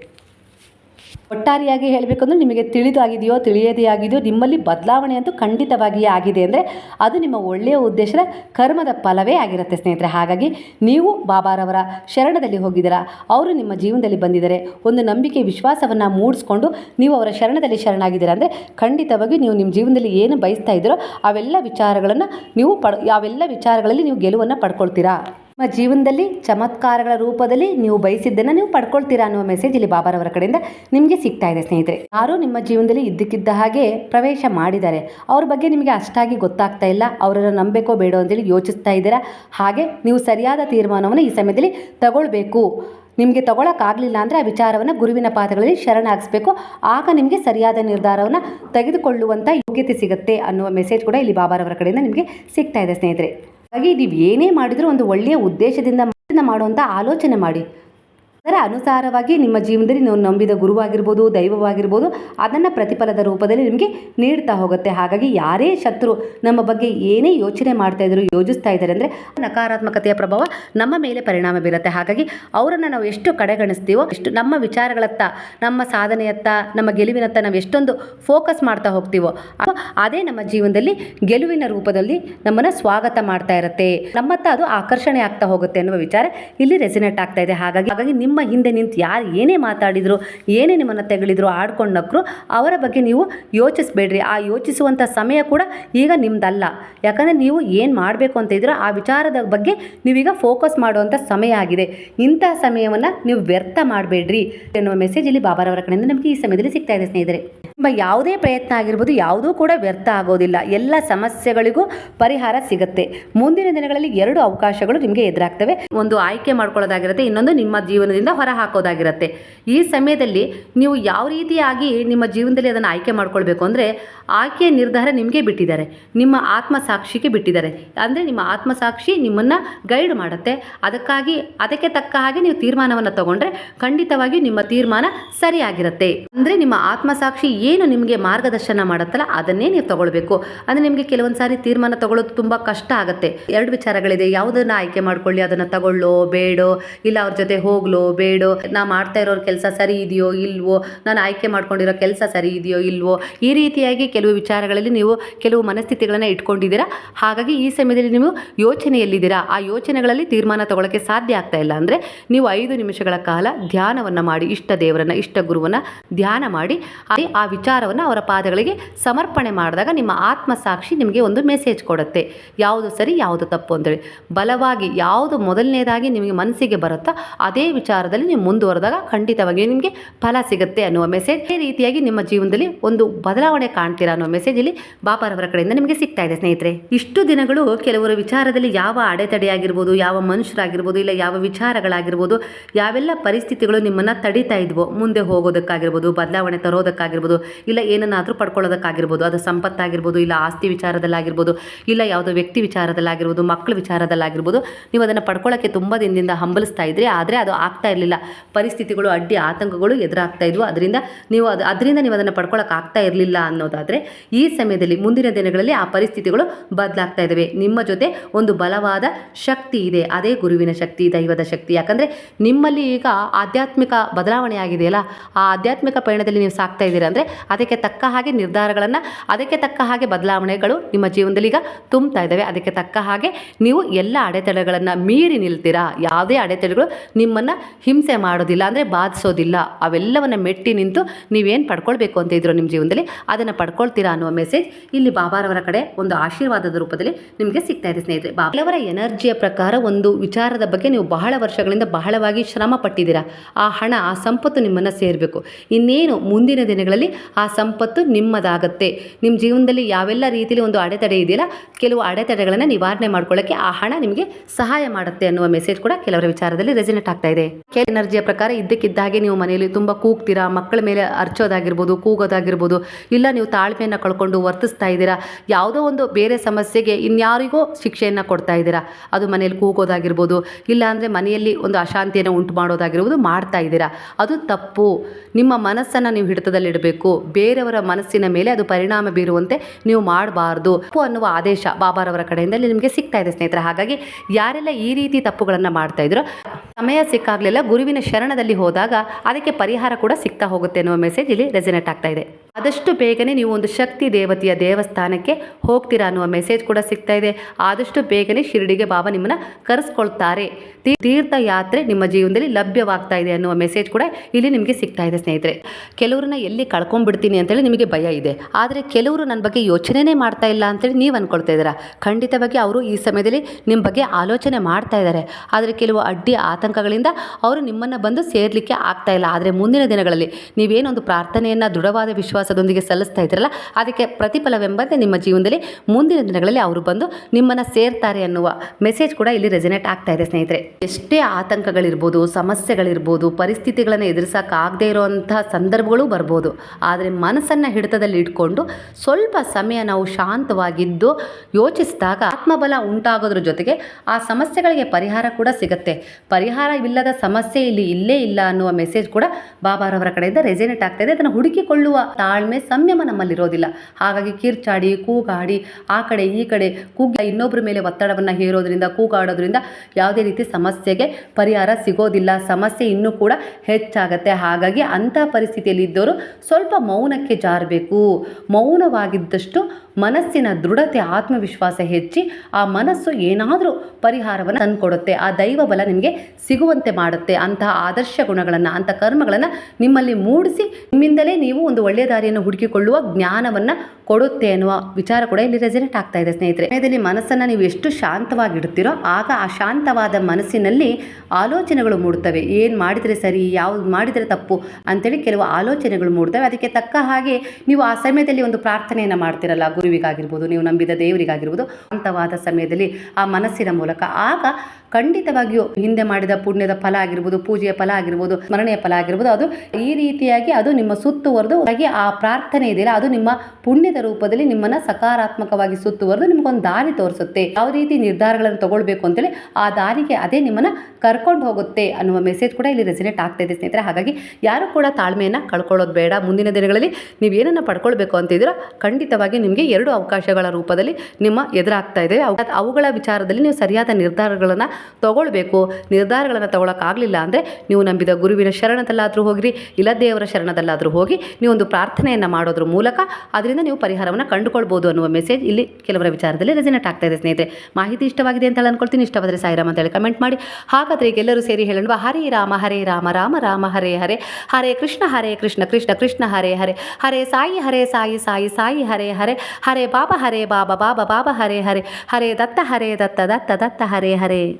ಒಟ್ಟಾರೆಯಾಗಿ ಹೇಳಬೇಕಂದ್ರೆ ನಿಮಗೆ ತಿಳಿದಾಗಿದೆಯೋ, ತಿಳಿಯದೇ ಆಗಿದೆಯೋ, ನಿಮ್ಮಲ್ಲಿ ಬದಲಾವಣೆ ಅಂತೂ ಖಂಡಿತವಾಗಿಯೇ ಆಗಿದೆ ಅಂದರೆ ಅದು ನಿಮ್ಮ ಒಳ್ಳೆಯ ಉದ್ದೇಶದ ಕರ್ಮದ ಫಲವೇ ಆಗಿರುತ್ತೆ ಸ್ನೇಹಿತರೆ. ಹಾಗಾಗಿ ನೀವು ಬಾಬಾರವರ ಶರಣದಲ್ಲಿ ಹೋಗಿದ್ದೀರಾ, ಅವರು ನಿಮ್ಮ ಜೀವನದಲ್ಲಿ ಬಂದಿದ್ದಾರೆ, ಒಂದು ನಂಬಿಕೆ, ವಿಶ್ವಾಸವನ್ನು ಮೂಡಿಸ್ಕೊಂಡು ನೀವು ಅವರ ಶರಣದಲ್ಲಿ ಶರಣಾಗಿದ್ದೀರಾ ಅಂದರೆ ಖಂಡಿತವಾಗಿ ನೀವು ನಿಮ್ಮ ಜೀವನದಲ್ಲಿ ಏನು ಬಯಸ್ತಾ ಇದ್ದೀರೋ, ಅವೆಲ್ಲ ವಿಚಾರಗಳನ್ನು ನೀವು ಪಡ್, ಅವೆಲ್ಲ ವಿಚಾರಗಳಲ್ಲಿ ನೀವು ಗೆಲುವನ್ನು ಪಡ್ಕೊಳ್ತೀರಾ. ನಿಮ್ಮ ಜೀವನದಲ್ಲಿ ಚಮತ್ಕಾರಗಳ ರೂಪದಲ್ಲಿ ನೀವು ಬಯಸಿದ್ದನ್ನು ನೀವು ಪಡ್ಕೊಳ್ತೀರಾ ಅನ್ನುವ ಮೆಸೇಜ್ ಇಲ್ಲಿ ಬಾಬಾರವರ ಕಡೆಯಿಂದ ನಿಮಗೆ ಸಿಗ್ತಾ ಇದೆ ಸ್ನೇಹಿತರೆ. ಯಾರು ನಿಮ್ಮ ಜೀವನದಲ್ಲಿ ಇದ್ದಕ್ಕಿದ್ದ ಹಾಗೆ ಪ್ರವೇಶ ಮಾಡಿದ್ದಾರೆ ಅವ್ರ ಬಗ್ಗೆ ನಿಮಗೆ ಅಷ್ಟಾಗಿ ಗೊತ್ತಾಗ್ತಾ ಇಲ್ಲ, ಅವರನ್ನು ನಂಬೇಕೋ ಬೇಡೋ ಅಂತೇಳಿ ಯೋಚಿಸ್ತಾ ಇದ್ದೀರಾ? ಹಾಗೆ ನೀವು ಸರಿಯಾದ ತೀರ್ಮಾನವನ್ನು ಈ ಸಮಯದಲ್ಲಿ ತಗೊಳ್ಬೇಕು. ನಿಮಗೆ ತಗೊಳಕ್ಕಾಗಲಿಲ್ಲ ಅಂದರೆ ಆ ವಿಚಾರವನ್ನು ಗುರುವಿನ ಪಾದಗಳಲ್ಲಿ ಶರಣಾಗಿಸ್ಬೇಕು. ಆಗ ನಿಮಗೆ ಸರಿಯಾದ ನಿರ್ಧಾರವನ್ನು ತೆಗೆದುಕೊಳ್ಳುವಂಥ ಯೋಗ್ಯತೆ ಸಿಗುತ್ತೆ ಅನ್ನುವ ಮೆಸೇಜ್ ಕೂಡ ಇಲ್ಲಿ ಬಾಬಾರವರ ಕಡೆಯಿಂದ ನಿಮಗೆ ಸಿಗ್ತಾ ಇದೆ ಸ್ನೇಹಿತರೆ. ಹಾಗಾಗಿ ನೀವು ಏನೇ ಮಾಡಿದರೂ ಒಂದು ಒಳ್ಳೆಯ ಉದ್ದೇಶದಿಂದ ಮಾಡುವಂಥ ಆಲೋಚನೆ ಮಾಡಿ. ಅದರ ಅನುಸಾರವಾಗಿ ನಿಮ್ಮ ಜೀವನದಲ್ಲಿ ನೀವು ನಂಬಿದ ಗುರುವಾಗಿರ್ಬೋದು, ದೈವವಾಗಿರ್ಬೋದು, ಅದನ್ನು ಪ್ರತಿಫಲದ ರೂಪದಲ್ಲಿ ನಿಮಗೆ ನೀಡ್ತಾ ಹೋಗುತ್ತೆ. ಹಾಗಾಗಿ ಯಾರೇ ಶತ್ರು ನಮ್ಮ ಬಗ್ಗೆ ಏನೇ ಯೋಚನೆ ಮಾಡ್ತಾ ಇದ್ರು ಯೋಜಿಸ್ತಾ ಇದ್ದಾರೆ ಅಂದರೆ ನಕಾರಾತ್ಮಕತೆಯ ಪ್ರಭಾವ ನಮ್ಮ ಮೇಲೆ ಪರಿಣಾಮ ಬೀರುತ್ತೆ. ಹಾಗಾಗಿ ಅವರನ್ನು ನಾವು ಎಷ್ಟು ಕಡೆಗಣಿಸ್ತೀವೋ, ಎಷ್ಟು ನಮ್ಮ ವಿಚಾರಗಳತ್ತ, ನಮ್ಮ ಸಾಧನೆಯತ್ತ, ನಮ್ಮ ಗೆಲುವಿನತ್ತ ನಾವು ಎಷ್ಟೊಂದು ಫೋಕಸ್ ಮಾಡ್ತಾ ಹೋಗ್ತೀವೋ ಅದೇ ನಮ್ಮ ಜೀವನದಲ್ಲಿ ಗೆಲುವಿನ ರೂಪದಲ್ಲಿ ನಮ್ಮನ್ನು ಸ್ವಾಗತ ಮಾಡ್ತಾ ಇರುತ್ತೆ. ನಮ್ಮತ್ತ ಅದು ಆಕರ್ಷಣೆ ಆಗ್ತಾ ಹೋಗುತ್ತೆ ಅನ್ನುವ ವಿಚಾರ ಇಲ್ಲಿ ರೆಸಿನೇಟ್ ಆಗ್ತಾ ಇದೆ. ಹಾಗಾಗಿ ಹಾಗಾಗಿ ನಿಮ್ಮ ಹಿಂದೆ ನಿಂತು ಯಾರು ಏನೇ ಮಾತಾಡಿದ್ರು, ಏನೇ ನಿಮ್ಮನ್ನು ತೆಗಳಿದ್ರು, ಆಡ್ಕೊಂಡು ನಕ್ರು, ಅವರ ಬಗ್ಗೆ ನೀವು ಯೋಚಿಸಬೇಡ್ರಿ. ಆ ಯೋಚಿಸುವಂಥ ಸಮಯ ಕೂಡ ಈಗ ನಿಮ್ಮದಲ್ಲ ಯಾಕಂದರೆ ನೀವು ಏನು ಮಾಡಬೇಕು ಅಂತ ಇದ್ದೀರೋ ಆ ವಿಚಾರದ ಬಗ್ಗೆ ನೀವೀಗ ಫೋಕಸ್ ಮಾಡುವಂಥ ಸಮಯ ಆಗಿದೆ. ಇಂಥ ಸಮಯವನ್ನು ನೀವು ವ್ಯರ್ಥ ಮಾಡಬೇಡ್ರಿ ಎನ್ನುವ ಮೆಸೇಜ್ ಇಲ್ಲಿ ಬಾಬಾರವರ ಕಡೆಯಿಂದ ನಮಗೆ ಈ ಸಮಯದಲ್ಲಿ ಸಿಗ್ತಾ ಇದೆ ಸ್ನೇಹಿತರೆ. ನಿಮ್ಮ ಯಾವುದೇ ಪ್ರಯತ್ನ ಆಗಿರ್ಬೋದು, ಯಾವುದೂ ಕೂಡ ವ್ಯರ್ಥ ಆಗೋದಿಲ್ಲ. ಎಲ್ಲ ಸಮಸ್ಯೆಗಳಿಗೂ ಪರಿಹಾರ ಸಿಗುತ್ತೆ. ಮುಂದಿನ ದಿನಗಳಲ್ಲಿ ಎರಡು ಅವಕಾಶಗಳು ನಿಮಗೆ ಎದುರಾಗ್ತವೆ. ಒಂದು ಆಯ್ಕೆ ಮಾಡ್ಕೊಳ್ಳೋದಾಗಿರುತ್ತೆ, ಇನ್ನೊಂದು ನಿಮ್ಮ ಜೀವನದಿಂದ ಹೊರ ಹಾಕೋದಾಗಿರುತ್ತೆ ಈ ಸಮಯದಲ್ಲಿ ನೀವು ಯಾವ ರೀತಿಯಾಗಿ ನಿಮ್ಮ ಜೀವನದಲ್ಲಿ ಅದನ್ನು ಆಯ್ಕೆ ಮಾಡ್ಕೊಳ್ಬೇಕು ಅಂದರೆ ಆಯ್ಕೆಯ ನಿರ್ಧಾರ ನಿಮಗೆ ಬಿಟ್ಟಿದ್ದಾರೆ. ನಿಮ್ಮ ಆತ್ಮಸಾಕ್ಷಿಗೆ ಬಿಟ್ಟಿದ್ದಾರೆ. ಅಂದರೆ ನಿಮ್ಮ ಆತ್ಮಸಾಕ್ಷಿ ನಿಮ್ಮನ್ನು ಗೈಡ್ ಮಾಡುತ್ತೆ. ಅದಕ್ಕಾಗಿ, ಅದಕ್ಕೆ ತಕ್ಕ ಹಾಗೆ ನೀವು ತೀರ್ಮಾನವನ್ನು ತಗೊಂಡ್ರೆ ಖಂಡಿತವಾಗಿಯೂ ನಿಮ್ಮ ತೀರ್ಮಾನ ಸರಿಯಾಗಿರುತ್ತೆ. ಅಂದರೆ ನಿಮ್ಮ ಆತ್ಮಸಾಕ್ಷಿ ಏನು ನಿಮಗೆ ಮಾರ್ಗದರ್ಶನ ಮಾಡುತ್ತಲ್ಲ, ಅದನ್ನೇ ನೀವು ತಗೊಳ್ಬೇಕು. ಅಂದರೆ ನಿಮಗೆ ಕೆಲವೊಂದು ಸಾರಿ ತೀರ್ಮಾನ ತಗೊಳ್ಳೋದು ತುಂಬ ಕಷ್ಟ ಆಗುತ್ತೆ. ಎರಡು ವಿಚಾರಗಳಿದೆ. ಯಾವುದನ್ನು ಆಯ್ಕೆ ಮಾಡ್ಕೊಳ್ಳಿ, ಅದನ್ನು ತಗೊಳ್ಳೋ, ಬೇಡೋ, ಇಲ್ಲ ಅವ್ರ ಜೊತೆ ಹೋಗ್ಲೋ, ಬೇಡೋ, ನಾ ಮಾಡ್ತಾ ಇರೋರ ಕೆಲಸ ಸರಿ ಇದೆಯೋ, ಇಲ್ವೋ, ನಾನು ಆಯ್ಕೆ ಮಾಡ್ಕೊಂಡಿರೋ ಕೆಲಸ ಸರಿ ಇದೆಯೋ, ಇಲ್ವೋ, ಈ ರೀತಿಯಾಗಿ ಕೆಲವು ವಿಚಾರಗಳಲ್ಲಿ ನೀವು ಕೆಲವು ಮನಸ್ಥಿತಿಗಳನ್ನು ಇಟ್ಕೊಂಡಿದ್ದೀರಾ. ಹಾಗಾಗಿ ಈ ಸಮಯದಲ್ಲಿ ನೀವು ಯೋಚನೆಯಲ್ಲಿದ್ದೀರಾ. ಆ ಯೋಚನೆಗಳಲ್ಲಿ ತೀರ್ಮಾನ ತಗೊಳ್ಳೋಕ್ಕೆ ಸಾಧ್ಯ ಆಗ್ತಾ ಇಲ್ಲ ಅಂದರೆ ನೀವು ಐದು ನಿಮಿಷಗಳ ಕಾಲ ಧ್ಯಾನವನ್ನು ಮಾಡಿ, ಇಷ್ಟ ದೇವರನ್ನು, ಇಷ್ಟ ಗುರುವನ್ನು ಧ್ಯಾನ ಮಾಡಿ ಆ ವಿಚಾರವನ್ನು ಅವರ ಪಾದಗಳಿಗೆ ಸಮರ್ಪಣೆ ಮಾಡಿದಾಗ ನಿಮ್ಮ ಆತ್ಮಸಾಕ್ಷಿ ನಿಮಗೆ ಒಂದು ಮೆಸೇಜ್ ಕೊಡುತ್ತೆ. ಯಾವುದು ಸರಿ, ಯಾವುದು ತಪ್ಪು ಅಂತೇಳಿ ಬಲವಾಗಿ ಯಾವುದು ಮೊದಲನೇದಾಗಿ ನಿಮಗೆ ಮನಸ್ಸಿಗೆ ಬರುತ್ತಾ ಅದೇ ವಿಚಾರದಲ್ಲಿ ನೀವು ಮುಂದುವರೆದಾಗ ಖಂಡಿತವಾಗಿ ನಿಮಗೆ ಫಲ ಸಿಗುತ್ತೆ ಅನ್ನುವ ಮೆಸೇಜ್ ಈ ರೀತಿಯಾಗಿ ನಿಮ್ಮ ಜೀವನದಲ್ಲಿ ಒಂದು ಬದಲಾವಣೆ ಕಾಣ್ತೀರಾ ಅನ್ನೋ ಮೆಸೇಜ್ ಇಲ್ಲಿ ಬಾಪಾರವರ ಕಡೆಯಿಂದ ನಿಮಗೆ ಸಿಗ್ತಾ ಇದೆ ಸ್ನೇಹಿತರೆ. ಇಷ್ಟು ದಿನಗಳು ಕೆಲವರ ವಿಚಾರದಲ್ಲಿ ಯಾವ ಅಡೆತಡೆ ಆಗಿರ್ಬೋದು ಯಾವ ಮನುಷ್ಯರಾಗಿರ್ಬೋದು, ಇಲ್ಲ ಯಾವ ವಿಚಾರಗಳಾಗಿರ್ಬೋದು, ಯಾವೆಲ್ಲ ಪರಿಸ್ಥಿತಿಗಳು ನಿಮ್ಮನ್ನು ತಡೀತಾ ಇದ್ವು, ಮುಂದೆ ಹೋಗೋದಕ್ಕಾಗಿರ್ಬೋದು, ಬದಲಾವಣೆ ತರೋದಕ್ಕಾಗಿರ್ಬೋದು ಇಲ್ಲ ಏನನ್ನಾದರೂ ಪಡ್ಕೊಳ್ಳೋದಕ್ಕಾಗಿರ್ಬೋದು, ಅದು ಸಂಪತ್ತಾಗಿರ್ಬೋದು, ಇಲ್ಲ ಆಸ್ತಿ ವಿಚಾರದಲ್ಲಾಗಿರ್ಬೋದು, ಇಲ್ಲ ಯಾವುದೋ ವ್ಯಕ್ತಿ ವಿಚಾರದಲ್ಲಾಗಿರ್ಬೋದು ಮಕ್ಕಳ ವಿಚಾರದಲ್ಲಾಗಿರ್ಬೋದು, ನೀವು ಅದನ್ನು ಪಡ್ಕೊಳ್ಳೋಕ್ಕೆ ತುಂಬ ದಿನದಿಂದ ಹಂಬಲಿಸ್ತಾ ಇದ್ರಿ, ಆದರೆ ಅದು ಆಗ್ತಾ ಇರಲಿಲ್ಲ. ಪರಿಸ್ಥಿತಿಗಳು, ಅಡ್ಡಿ, ಆತಂಕಗಳು ಎದುರಾಗ್ತಾ ಇದ್ವು. ಅದರಿಂದ ನೀವು ಅದು, ಅದರಿಂದ ನೀವು ಅದನ್ನು ಪಡ್ಕೊಳ್ಳೋಕೆ ಆಗ್ತಾ ಇರಲಿಲ್ಲ ಅನ್ನೋದಾದರೆ, ಈ ಸಮಯದಲ್ಲಿ, ಮುಂದಿನ ದಿನಗಳಲ್ಲಿ ಆ ಪರಿಸ್ಥಿತಿಗಳು ಬದಲಾಗ್ತಾ ಇದ್ದಾವೆ ನಿಮ್ಮ ಜೊತೆ ಒಂದು ಬಲವಾದ ಶಕ್ತಿ ಇದೆ. ಅದೇ ಗುರುವಿನ ಶಕ್ತಿ, ದೈವದ ಶಕ್ತಿ. ಯಾಕಂದರೆ ನಿಮ್ಮಲ್ಲಿ ಈಗ ಆಧ್ಯಾತ್ಮಿಕ ಬದಲಾವಣೆ ಆಗಿದೆಯಲ್ಲ ಆ ಆಧ್ಯಾತ್ಮಿಕ ಪಯಣದಲ್ಲಿ ನೀವು ಸಾಕ್ತಾ ಇದ್ದೀರಾ ಅಂದರೆ ಅದಕ್ಕೆ ತಕ್ಕ ಹಾಗೆ ನಿರ್ಧಾರಗಳನ್ನು, ಅದಕ್ಕೆ ತಕ್ಕ ಹಾಗೆ ಬದಲಾವಣೆಗಳು ನಿಮ್ಮ ಜೀವನದಲ್ಲಿ ಈಗ ತುಂಬ್ತಾ ಇದ್ದಾವೆ. ಅದಕ್ಕೆ ತಕ್ಕ ಹಾಗೆ ನೀವು ಎಲ್ಲ ಅಡೆತಡೆಗಳನ್ನು ಮೀರಿ ನಿಲ್ತೀರಾ? ಯಾವುದೇ ಅಡೆತಡೆಗಳು ನಿಮ್ಮನ್ನು ಹಿಂಸೆ ಮಾಡೋದಿಲ್ಲ, ಅಂದರೆ ಬಾಧಿಸೋದಿಲ್ಲ. ಅವೆಲ್ಲವನ್ನು ಮೆಟ್ಟಿ ನಿಂತು ನೀವೇನು ಪಡ್ಕೊಳ್ಬೇಕು ಅಂತ ಇದ್ರು ನಿಮ್ಮ ಜೀವನದಲ್ಲಿ, ಅದನ್ನು ಪಡ್ಕೊಳ್ತೀರಾ ಅನ್ನುವ ಮೆಸೇಜ್ ಇಲ್ಲಿ ಬಾಬಾರವರ ಕಡೆ ಒಂದು ಆಶೀರ್ವಾದದ ರೂಪದಲ್ಲಿ ನಿಮಗೆ ಸಿಗ್ತಾ ಇದೆ ಸ್ನೇಹಿತರೆ. ಬಾಬಾರವರ ಎನರ್ಜಿಯ ಪ್ರಕಾರ ಒಂದು ವಿಚಾರದ ಬಗ್ಗೆ ನೀವು ಬಹಳ ವರ್ಷಗಳಿಂದ ಬಹಳವಾಗಿ ಶ್ರಮ ಪಟ್ಟಿದ್ದೀರಾ ಆ ಹಣ, ಆ ಸಂಪತ್ತು ನಿಮ್ಮನ್ನು ಸೇರಬೇಕು. ಇನ್ನೇನು ಮುಂದಿನ ದಿನಗಳಲ್ಲಿ ಆ ಸಂಪತ್ತು ನಿಮ್ಮದಾಗತ್ತೆ. ನಿಮ್ಮ ಜೀವನದಲ್ಲಿ ಯಾವೆಲ್ಲ ರೀತಿಯಲ್ಲಿ ಒಂದು ಅಡೆತಡೆ ಇದೆಯಲ್ಲ, ಕೆಲವು ಅಡೆತಡೆಗಳನ್ನು ನಿವಾರಣೆ ಮಾಡ್ಕೊಳ್ಳೋಕ್ಕೆ ಆ ಹಣ ನಿಮಗೆ ಸಹಾಯ ಮಾಡುತ್ತೆ ಅನ್ನುವ ಮೆಸೇಜ್ ಕೂಡ ಕೆಲವರ ವಿಚಾರದಲ್ಲಿ ರೆಸಿನೆಟ್ ಆಗ್ತಾ ಇದೆ. ಕೆಲ ಎನರ್ಜಿಯ ಪ್ರಕಾರ ಇದ್ದಕ್ಕಿದ್ದಾಗೆ ನೀವು ಮನೆಯಲ್ಲಿ ತುಂಬ ಕೂಗ್ತೀರಾ, ಮಕ್ಕಳ ಮೇಲೆ ಅರ್ಚೋದಾಗಿರ್ಬೋದು, ಕೂಗೋದಾಗಿರ್ಬೋದು, ಇಲ್ಲ ನೀವು ತಾಳ್ಮೆಯನ್ನು ಕಳ್ಕೊಂಡು ವರ್ತಿಸ್ತಾ ಇದ್ದೀರಾ, ಯಾವುದೋ ಒಂದು ಬೇರೆ ಸಮಸ್ಯೆಗೆ ಇನ್ಯಾರಿಗೋ ಶಿಕ್ಷೆಯನ್ನು ಕೊಡ್ತಾ ಇದ್ದೀರಾ, ಅದು ಮನೆಯಲ್ಲಿ ಕೂಗೋದಾಗಿರ್ಬೋದು, ಇಲ್ಲ ಅಂದರೆ ಮನೆಯಲ್ಲಿ ಒಂದು ಅಶಾಂತಿಯನ್ನು ಉಂಟು ಮಾಡೋದಾಗಿರ್ಬೋದು ಮಾಡ್ತಾ ಇದ್ದೀರಾ, ಅದು ತಪ್ಪು. ನಿಮ್ಮ ಮನಸ್ಸನ್ನು ನೀವು ಹಿಡಿತದಲ್ಲಿಡಬೇಕು. ಬೇರೆಯವರ ಮನಸ್ಸಿನ ಮೇಲೆ ಅದು ಪರಿಣಾಮ ಬೀರುವಂತೆ ನೀವು ಮಾಡಬಾರ್ದು ತಪ್ಪು ಅನ್ನುವ ಆದೇಶ ಬಾಬಾರವರ ಕಡೆಯಿಂದ ನಿಮಗೆ ಸಿಗ್ತಾ ಇದೆ ಸ್ನೇಹಿತರೆ. ಹಾಗಾಗಿ ಯಾರೆಲ್ಲ ಈ ರೀತಿ ತಪ್ಪುಗಳನ್ನು ಮಾಡ್ತಾ ಇದ್ರೋ ಸಮಯ ಸಿಕ್ಕಾಗಲಿಲ್ಲ. ಗುರುವಿನ ಶರಣದಲ್ಲಿ ಹೋದಾಗ ಅದಕ್ಕೆ ಪರಿಹಾರ ಕೂಡ ಸಿಗ್ತಾ ಹೋಗುತ್ತೆ ಅನ್ನುವ ಮೆಸೇಜ್ ಇಲ್ಲಿ ರೆಸಿನೆಟ್ ಆಗ್ತಾ ಇದೆ. ಆದಷ್ಟು ಬೇಗನೆ ನೀವು ಒಂದು ಶಕ್ತಿ ದೇವತೆಯ ದೇವಸ್ಥಾನಕ್ಕೆ ಹೋಗ್ತೀರಾ ಅನ್ನುವ ಮೆಸೇಜ್ ಕೂಡ ಸಿಗ್ತಾ ಇದೆ. ಆದಷ್ಟು ಬೇಗನೆ ಶಿರಡಿಗೆ ಬಾಬಾ ನಿಮ್ಮನ್ನ ಕರೆಸ್ಕೊಳ್ತಾರೆ. ತೀರ್ಥ ತೀರ್ಥಯಾತ್ರೆ ನಿಮ್ಮ ಜೀವನದಲ್ಲಿ ಲಭ್ಯವಾಗ್ತಾ ಇದೆ ಅನ್ನುವ ಮೆಸೇಜ್ ಕೂಡ ಇಲ್ಲಿ ನಿಮಗೆ ಸಿಗ್ತಾ ಇದೆ ಸ್ನೇಹಿತರೆ. ಕೆಲವ್ರನ್ನ ಎಲ್ಲಿ ಕಳ್ಕೊಂಡ್ಬಿಡ್ತೀನಿ ಅಂತೇಳಿ ನಿಮಗೆ ಭಯ ಇದೆ. ಆದರೆ ಕೆಲವರು ನನ್ನ ಬಗ್ಗೆ ಯೋಚನೆನೇ ಮಾಡ್ತಾ ಇಲ್ಲ ಅಂತೇಳಿ ನೀವು ಅನ್ಕೊಳ್ತಾ ಇದ್ದೀರಾ? ಖಂಡಿತವಾಗಿ ಅವರು ಈ ಸಮಯದಲ್ಲಿ ನಿಮ್ಮ ಬಗ್ಗೆ ಆಲೋಚನೆ ಮಾಡ್ತಾ ಇದ್ದಾರೆ. ಆದರೆ ಕೆಲವು ಅಡ್ಡಿ ಆತಂಕಗಳಿಂದ ಅವರು ನಿಮ್ಮನ್ನು ಬಂದು ಸೇರಲಿಕ್ಕೆ ಆಗ್ತಾ ಇಲ್ಲ. ಆದರೆ ಮುಂದಿನ ದಿನಗಳಲ್ಲಿ ನೀವೇನೊಂದು ಪ್ರಾರ್ಥನೆಯನ್ನು ದೃಢವಾದ ವಿಶ್ವಾಸದೊಂದಿಗೆ ಸಲ್ಲಿಸ್ತಾ ಇದ್ದೀರಲ್ಲ, ಅದಕ್ಕೆ ಪ್ರತಿಫಲವೆಂಬಂತೆ ನಿಮ್ಮ ಜೀವನದಲ್ಲಿ ಮುಂದಿನ ದಿನಗಳಲ್ಲಿ ಅವರು ಬಂದು ನಿಮ್ಮನ್ನು ಸೇರ್ತಾರೆ ಅನ್ನುವ ಮೆಸೇಜ್ ಕೂಡ ಇಲ್ಲಿ ರೆಸಿನೇಟ್ ಆಗ್ತಾ ಇದೆ ಸ್ನೇಹಿತರೆ. ಎಷ್ಟೇ ಆತಂಕಗಳಿರ್ಬೋದು, ಸಮಸ್ಯೆಗಳಿರ್ಬೋದು, ಪರಿಸ್ಥಿತಿಗಳನ್ನು ಎದುರಿಸೋಕ್ಕಾಗದೇ ಇರುವಂಥ ಸಂದರ್ಭಗಳು ಬರ್ಬೋದು. ಆದರೆ ಮನಸ್ಸನ್ನು ಹಿಡಿತದಲ್ಲಿ ಇಟ್ಕೊಂಡು ಸ್ವಲ್ಪ ಸಮಯ ನಾವು ಶಾಂತವಾಗಿದ್ದು ಯೋಚಿಸಿದಾಗ ಆತ್ಮಬಲ ಉಂಟಾಗೋದ್ರ ಜೊತೆಗೆ ಆ ಸಮಸ್ಯೆಗಳಿಗೆ ಪರಿಹಾರ ಕೂಡ ಸಿಗುತ್ತೆ. ಪರಿಹಾರವಿಲ್ಲದ ಸಮಸ್ಯೆ ಇಲ್ಲಿ ಇಲ್ಲೇ ಇಲ್ಲ ಅನ್ನುವ ಮೆಸೇಜ್ ಕೂಡ ಬಾಬಾರವರ ಕಡೆಯಿಂದ ರೆಸೆನೆಟ್ ಆಗ್ತಾ ಇದೆ. ಅದನ್ನು ಹುಡುಕಿಕೊಳ್ಳುವ ತಾಳ್ಮೆ, ಸಂಯಮ ನಮ್ಮಲ್ಲಿರೋದಿಲ್ಲ ಹಾಗಾಗಿ ಕಿರ್ಚಾಡಿ, ಕೂಗಾಡಿ, ಆ ಕಡೆ, ಈ ಕಡೆ ಕೂಗ ಇನ್ನೊಬ್ಬರ ಮೇಲೆ ಒತ್ತಡವನ್ನು ಹೇರೋದ್ರಿಂದ, ಕೂಗಾಡೋದ್ರಿಂದ ಯಾವುದೇ ರೀತಿ ಸಮಸ್ಯೆಗೆ ಪರಿಹಾರ ಸಿಗೋದಿಲ್ಲ. ಸಮಸ್ಯೆ ಇನ್ನೂ ಕೂಡ ಹೆಚ್ಚಾಗತ್ತೆ. ಹಾಗಾಗಿ ಅಂಥ ಪರಿಸ್ಥಿತಿಯಲ್ಲಿ ಇದ್ದವರು ಸ್ವಲ್ಪ ಮೌನಕ್ಕೆ ಜಾರಬೇಕು. ಮೌನವಾಗಿದ್ದಷ್ಟು ಮನಸ್ಸಿನ ದೃಢತೆ, ಆತ್ಮವಿಶ್ವಾಸ ಹೆಚ್ಚಿ ಆ ಮನಸ್ಸು ಏನಾದರೂ ಪರಿಹಾರವನ್ನು ತಂದುಕೊಡುತ್ತೆ, ಆ ದೈವ ಬಲ ನಿಮಗೆ ಸಿಗುವಂತೆ ಮಾಡುತ್ತೆ. ಅಂತಹ ಆದರ್ಶ ಗುಣಗಳನ್ನು, ಅಂಥ ಕರ್ಮಗಳನ್ನು ನಿಮ್ಮಲ್ಲಿ ಮೂಡಿಸಿ ನಿಮ್ಮಿಂದಲೇ ನೀವು ಒಂದು ಒಳ್ಳೆಯ ದಾರಿಯನ್ನು ಹುಡುಕಿಕೊಳ್ಳುವ ಜ್ಞಾನವನ್ನು ಕೊಡುತ್ತೆ ಅನ್ನುವ ವಿಚಾರ ಕೂಡ ಇಲ್ಲಿ ರೆಸಿನೆಟ್ ಆಗ್ತಾ ಇದೆ ಸ್ನೇಹಿತರೆ. ಸಮಯದಲ್ಲಿ ಮನಸ್ಸನ್ನು ನೀವು ಎಷ್ಟು ಶಾಂತವಾಗಿಡುತ್ತೀರೋ ಆಗ ಆ ಶಾಂತವಾದ ಮನಸ್ಸಿನಲ್ಲಿ ಆಲೋಚನೆಗಳು ಮೂಡ್ತವೆ ಏನು ಮಾಡಿದರೆ ಸರಿ, ಯಾವ್ದು ಮಾಡಿದರೆ ತಪ್ಪು ಅಂತೇಳಿ ಕೆಲವು ಆಲೋಚನೆಗಳು ಮೂಡ್ತವೆ ಅದಕ್ಕೆ ತಕ್ಕ ಹಾಗೆ ನೀವು ಆ ಸಮಯದಲ್ಲಿ ಒಂದು ಪ್ರಾರ್ಥನೆಯನ್ನು ಮಾಡ್ತಿರಲ್ಲ ಗುರುವಿಗಾಗಿರ್ಬೋದು ನೀವು ನಂಬಿದ ದೇವರಿಗಾಗಿರ್ಬೋದು ಅಂತವಾದ ಸಮಯದಲ್ಲಿ ಆ ಮನಸ್ಸಿನ ಮೂಲಕ ಆಗ ಖಂಡಿತವಾಗಿಯೂ ಹಿಂದೆ ಮಾಡಿದ ಪುಣ್ಯದ ಫಲ ಆಗಿರ್ಬೋದು, ಪೂಜೆಯ ಫಲ ಆಗಿರ್ಬೋದು, ಸ್ಮರಣೆಯ ಫಲ ಆಗಿರ್ಬೋದು, ಅದು ಈ ರೀತಿಯಾಗಿ ಅದು ನಿಮ್ಮ ಸುತ್ತುವರೆದು ಹಾಗೆ ಆ ಪ್ರಾರ್ಥನೆ ಇದೆಯಲ್ಲ, ಅದು ನಿಮ್ಮ ಪುಣ್ಯದ ರೂಪದಲ್ಲಿ ನಿಮ್ಮನ್ನ ಸಕಾರಾತ್ಮಕವಾಗಿ ಸುತ್ತುವರೆದು ನಿಮಗೊಂದು ದಾರಿ ತೋರಿಸುತ್ತೆ. ಯಾವ ರೀತಿ ನಿರ್ಧಾರಗಳನ್ನು ತಗೊಳ್ಬೇಕು ಅಂತೇಳಿ ಆ ದಾರಿಗೆ ಅದೇ ನಿಮ್ಮನ್ನ ಕರ್ಕೊಂಡು ಹೋಗುತ್ತೆ ಅನ್ನುವ ಮೆಸೇಜ್ ಕೂಡ ಇಲ್ಲಿ ರೆಸಿನೇಟ್ ಆಗ್ತಾ ಇದೆ ಸ್ನೇಹಿತರೆ. ಹಾಗಾಗಿ ಯಾರು ಕೂಡ ತಾಳ್ಮೆಯನ್ನು ಕಳ್ಕೊಳ್ಳೋದು ಬೇಡ. ಮುಂದಿನ ದಿನಗಳಲ್ಲಿ ನೀವು ಏನನ್ನು ಪಡ್ಕೊಳ್ಬೇಕು ಅಂತಿದ್ದೀರೋ, ಖಂಡಿತವಾಗಿ ನಿಮಗೆ ಎರಡು ಅವಕಾಶಗಳ ರೂಪದಲ್ಲಿ ನಿಮ್ಮ ಎದುರಾಗ್ತಾ ಇದೆ ಅವು- ಅವುಗಳ ವಿಚಾರದಲ್ಲಿ ನೀವು ಸರಿಯಾದ ನಿರ್ಧಾರಗಳನ್ನು ತಗೊಳ್ಬೇಕು. ನಿರ್ಧಾರಗಳನ್ನು ತಗೊಳಕ್ಕಾಗಲಿಲ್ಲ ಅಂದರೆ ನೀವು ನಂಬಿದ ಗುರುವಿನ ಶರಣದಲ್ಲಾದರೂ ಹೋಗಿರಿ, ಇಲ್ಲ ದೇವರ ಶರಣದಲ್ಲಾದರೂ ಹೋಗಿ ನೀವು ಒಂದು ಪ್ರಾರ್ಥನೆಯನ್ನು ಮಾಡೋದ್ರ ಮೂಲಕ ಅದರಿಂದ ನೀವು ಪರಿಹಾರವನ್ನು ಕಂಡುಕೊಳ್ಬೋದು ಅನ್ನುವ ಮೆಸೇಜ್ ಇಲ್ಲಿ ಕೆಲವರ ವಿಚಾರದಲ್ಲಿ ರೆಸಿನೆಟ್ ಆಗ್ತಾ ಇದೆ ಸ್ನೇಹಿತರೆ. ಮಾಹಿತಿ ಇಷ್ಟವಾಗಿದೆ ಅಂತ ಹೇಳಿ ಅನ್ಕೊಳ್ತೀನಿ. ಇಷ್ಟವಾದರೆ ಸಾಯಿರಾಮ್ ಅಂತೇಳಿ ಕಮೆಂಟ್ ಮಾಡಿ. ಹಾಗಾದರೆ ಎಲ್ಲರೂ ಸೇರಿ ಹೇಳೋಣ. ಹರೇ ರಾಮ ಹರೇ ರಾಮ ರಾಮ ರಾಮ, ಹರೇ ಹರೇ. ಹರೇ ಕೃಷ್ಣ ಹರೇ ಕೃಷ್ಣ ಕೃಷ್ಣ ಕೃಷ್ಣ, ಹರೇ ಹರೇ. ಹರೇ ಸಾಯಿ ಹರೇ ಸಾಯಿ ಸಾಯಿ ಸಾಯಿ, ಹರೇ ಹರೇ. ಹರೇ ಬಾಬಾ ಹರೇ ಬಾಬಾ ಬಾಬಾ ಬಾಬಾ, ಹರೇ ಹರೇ. ಹರೇ ದತ್ತ ಹರೇ ದತ್ತ ದತ್ತ ದತ್ತ, ಹರೇ ಹರೇ.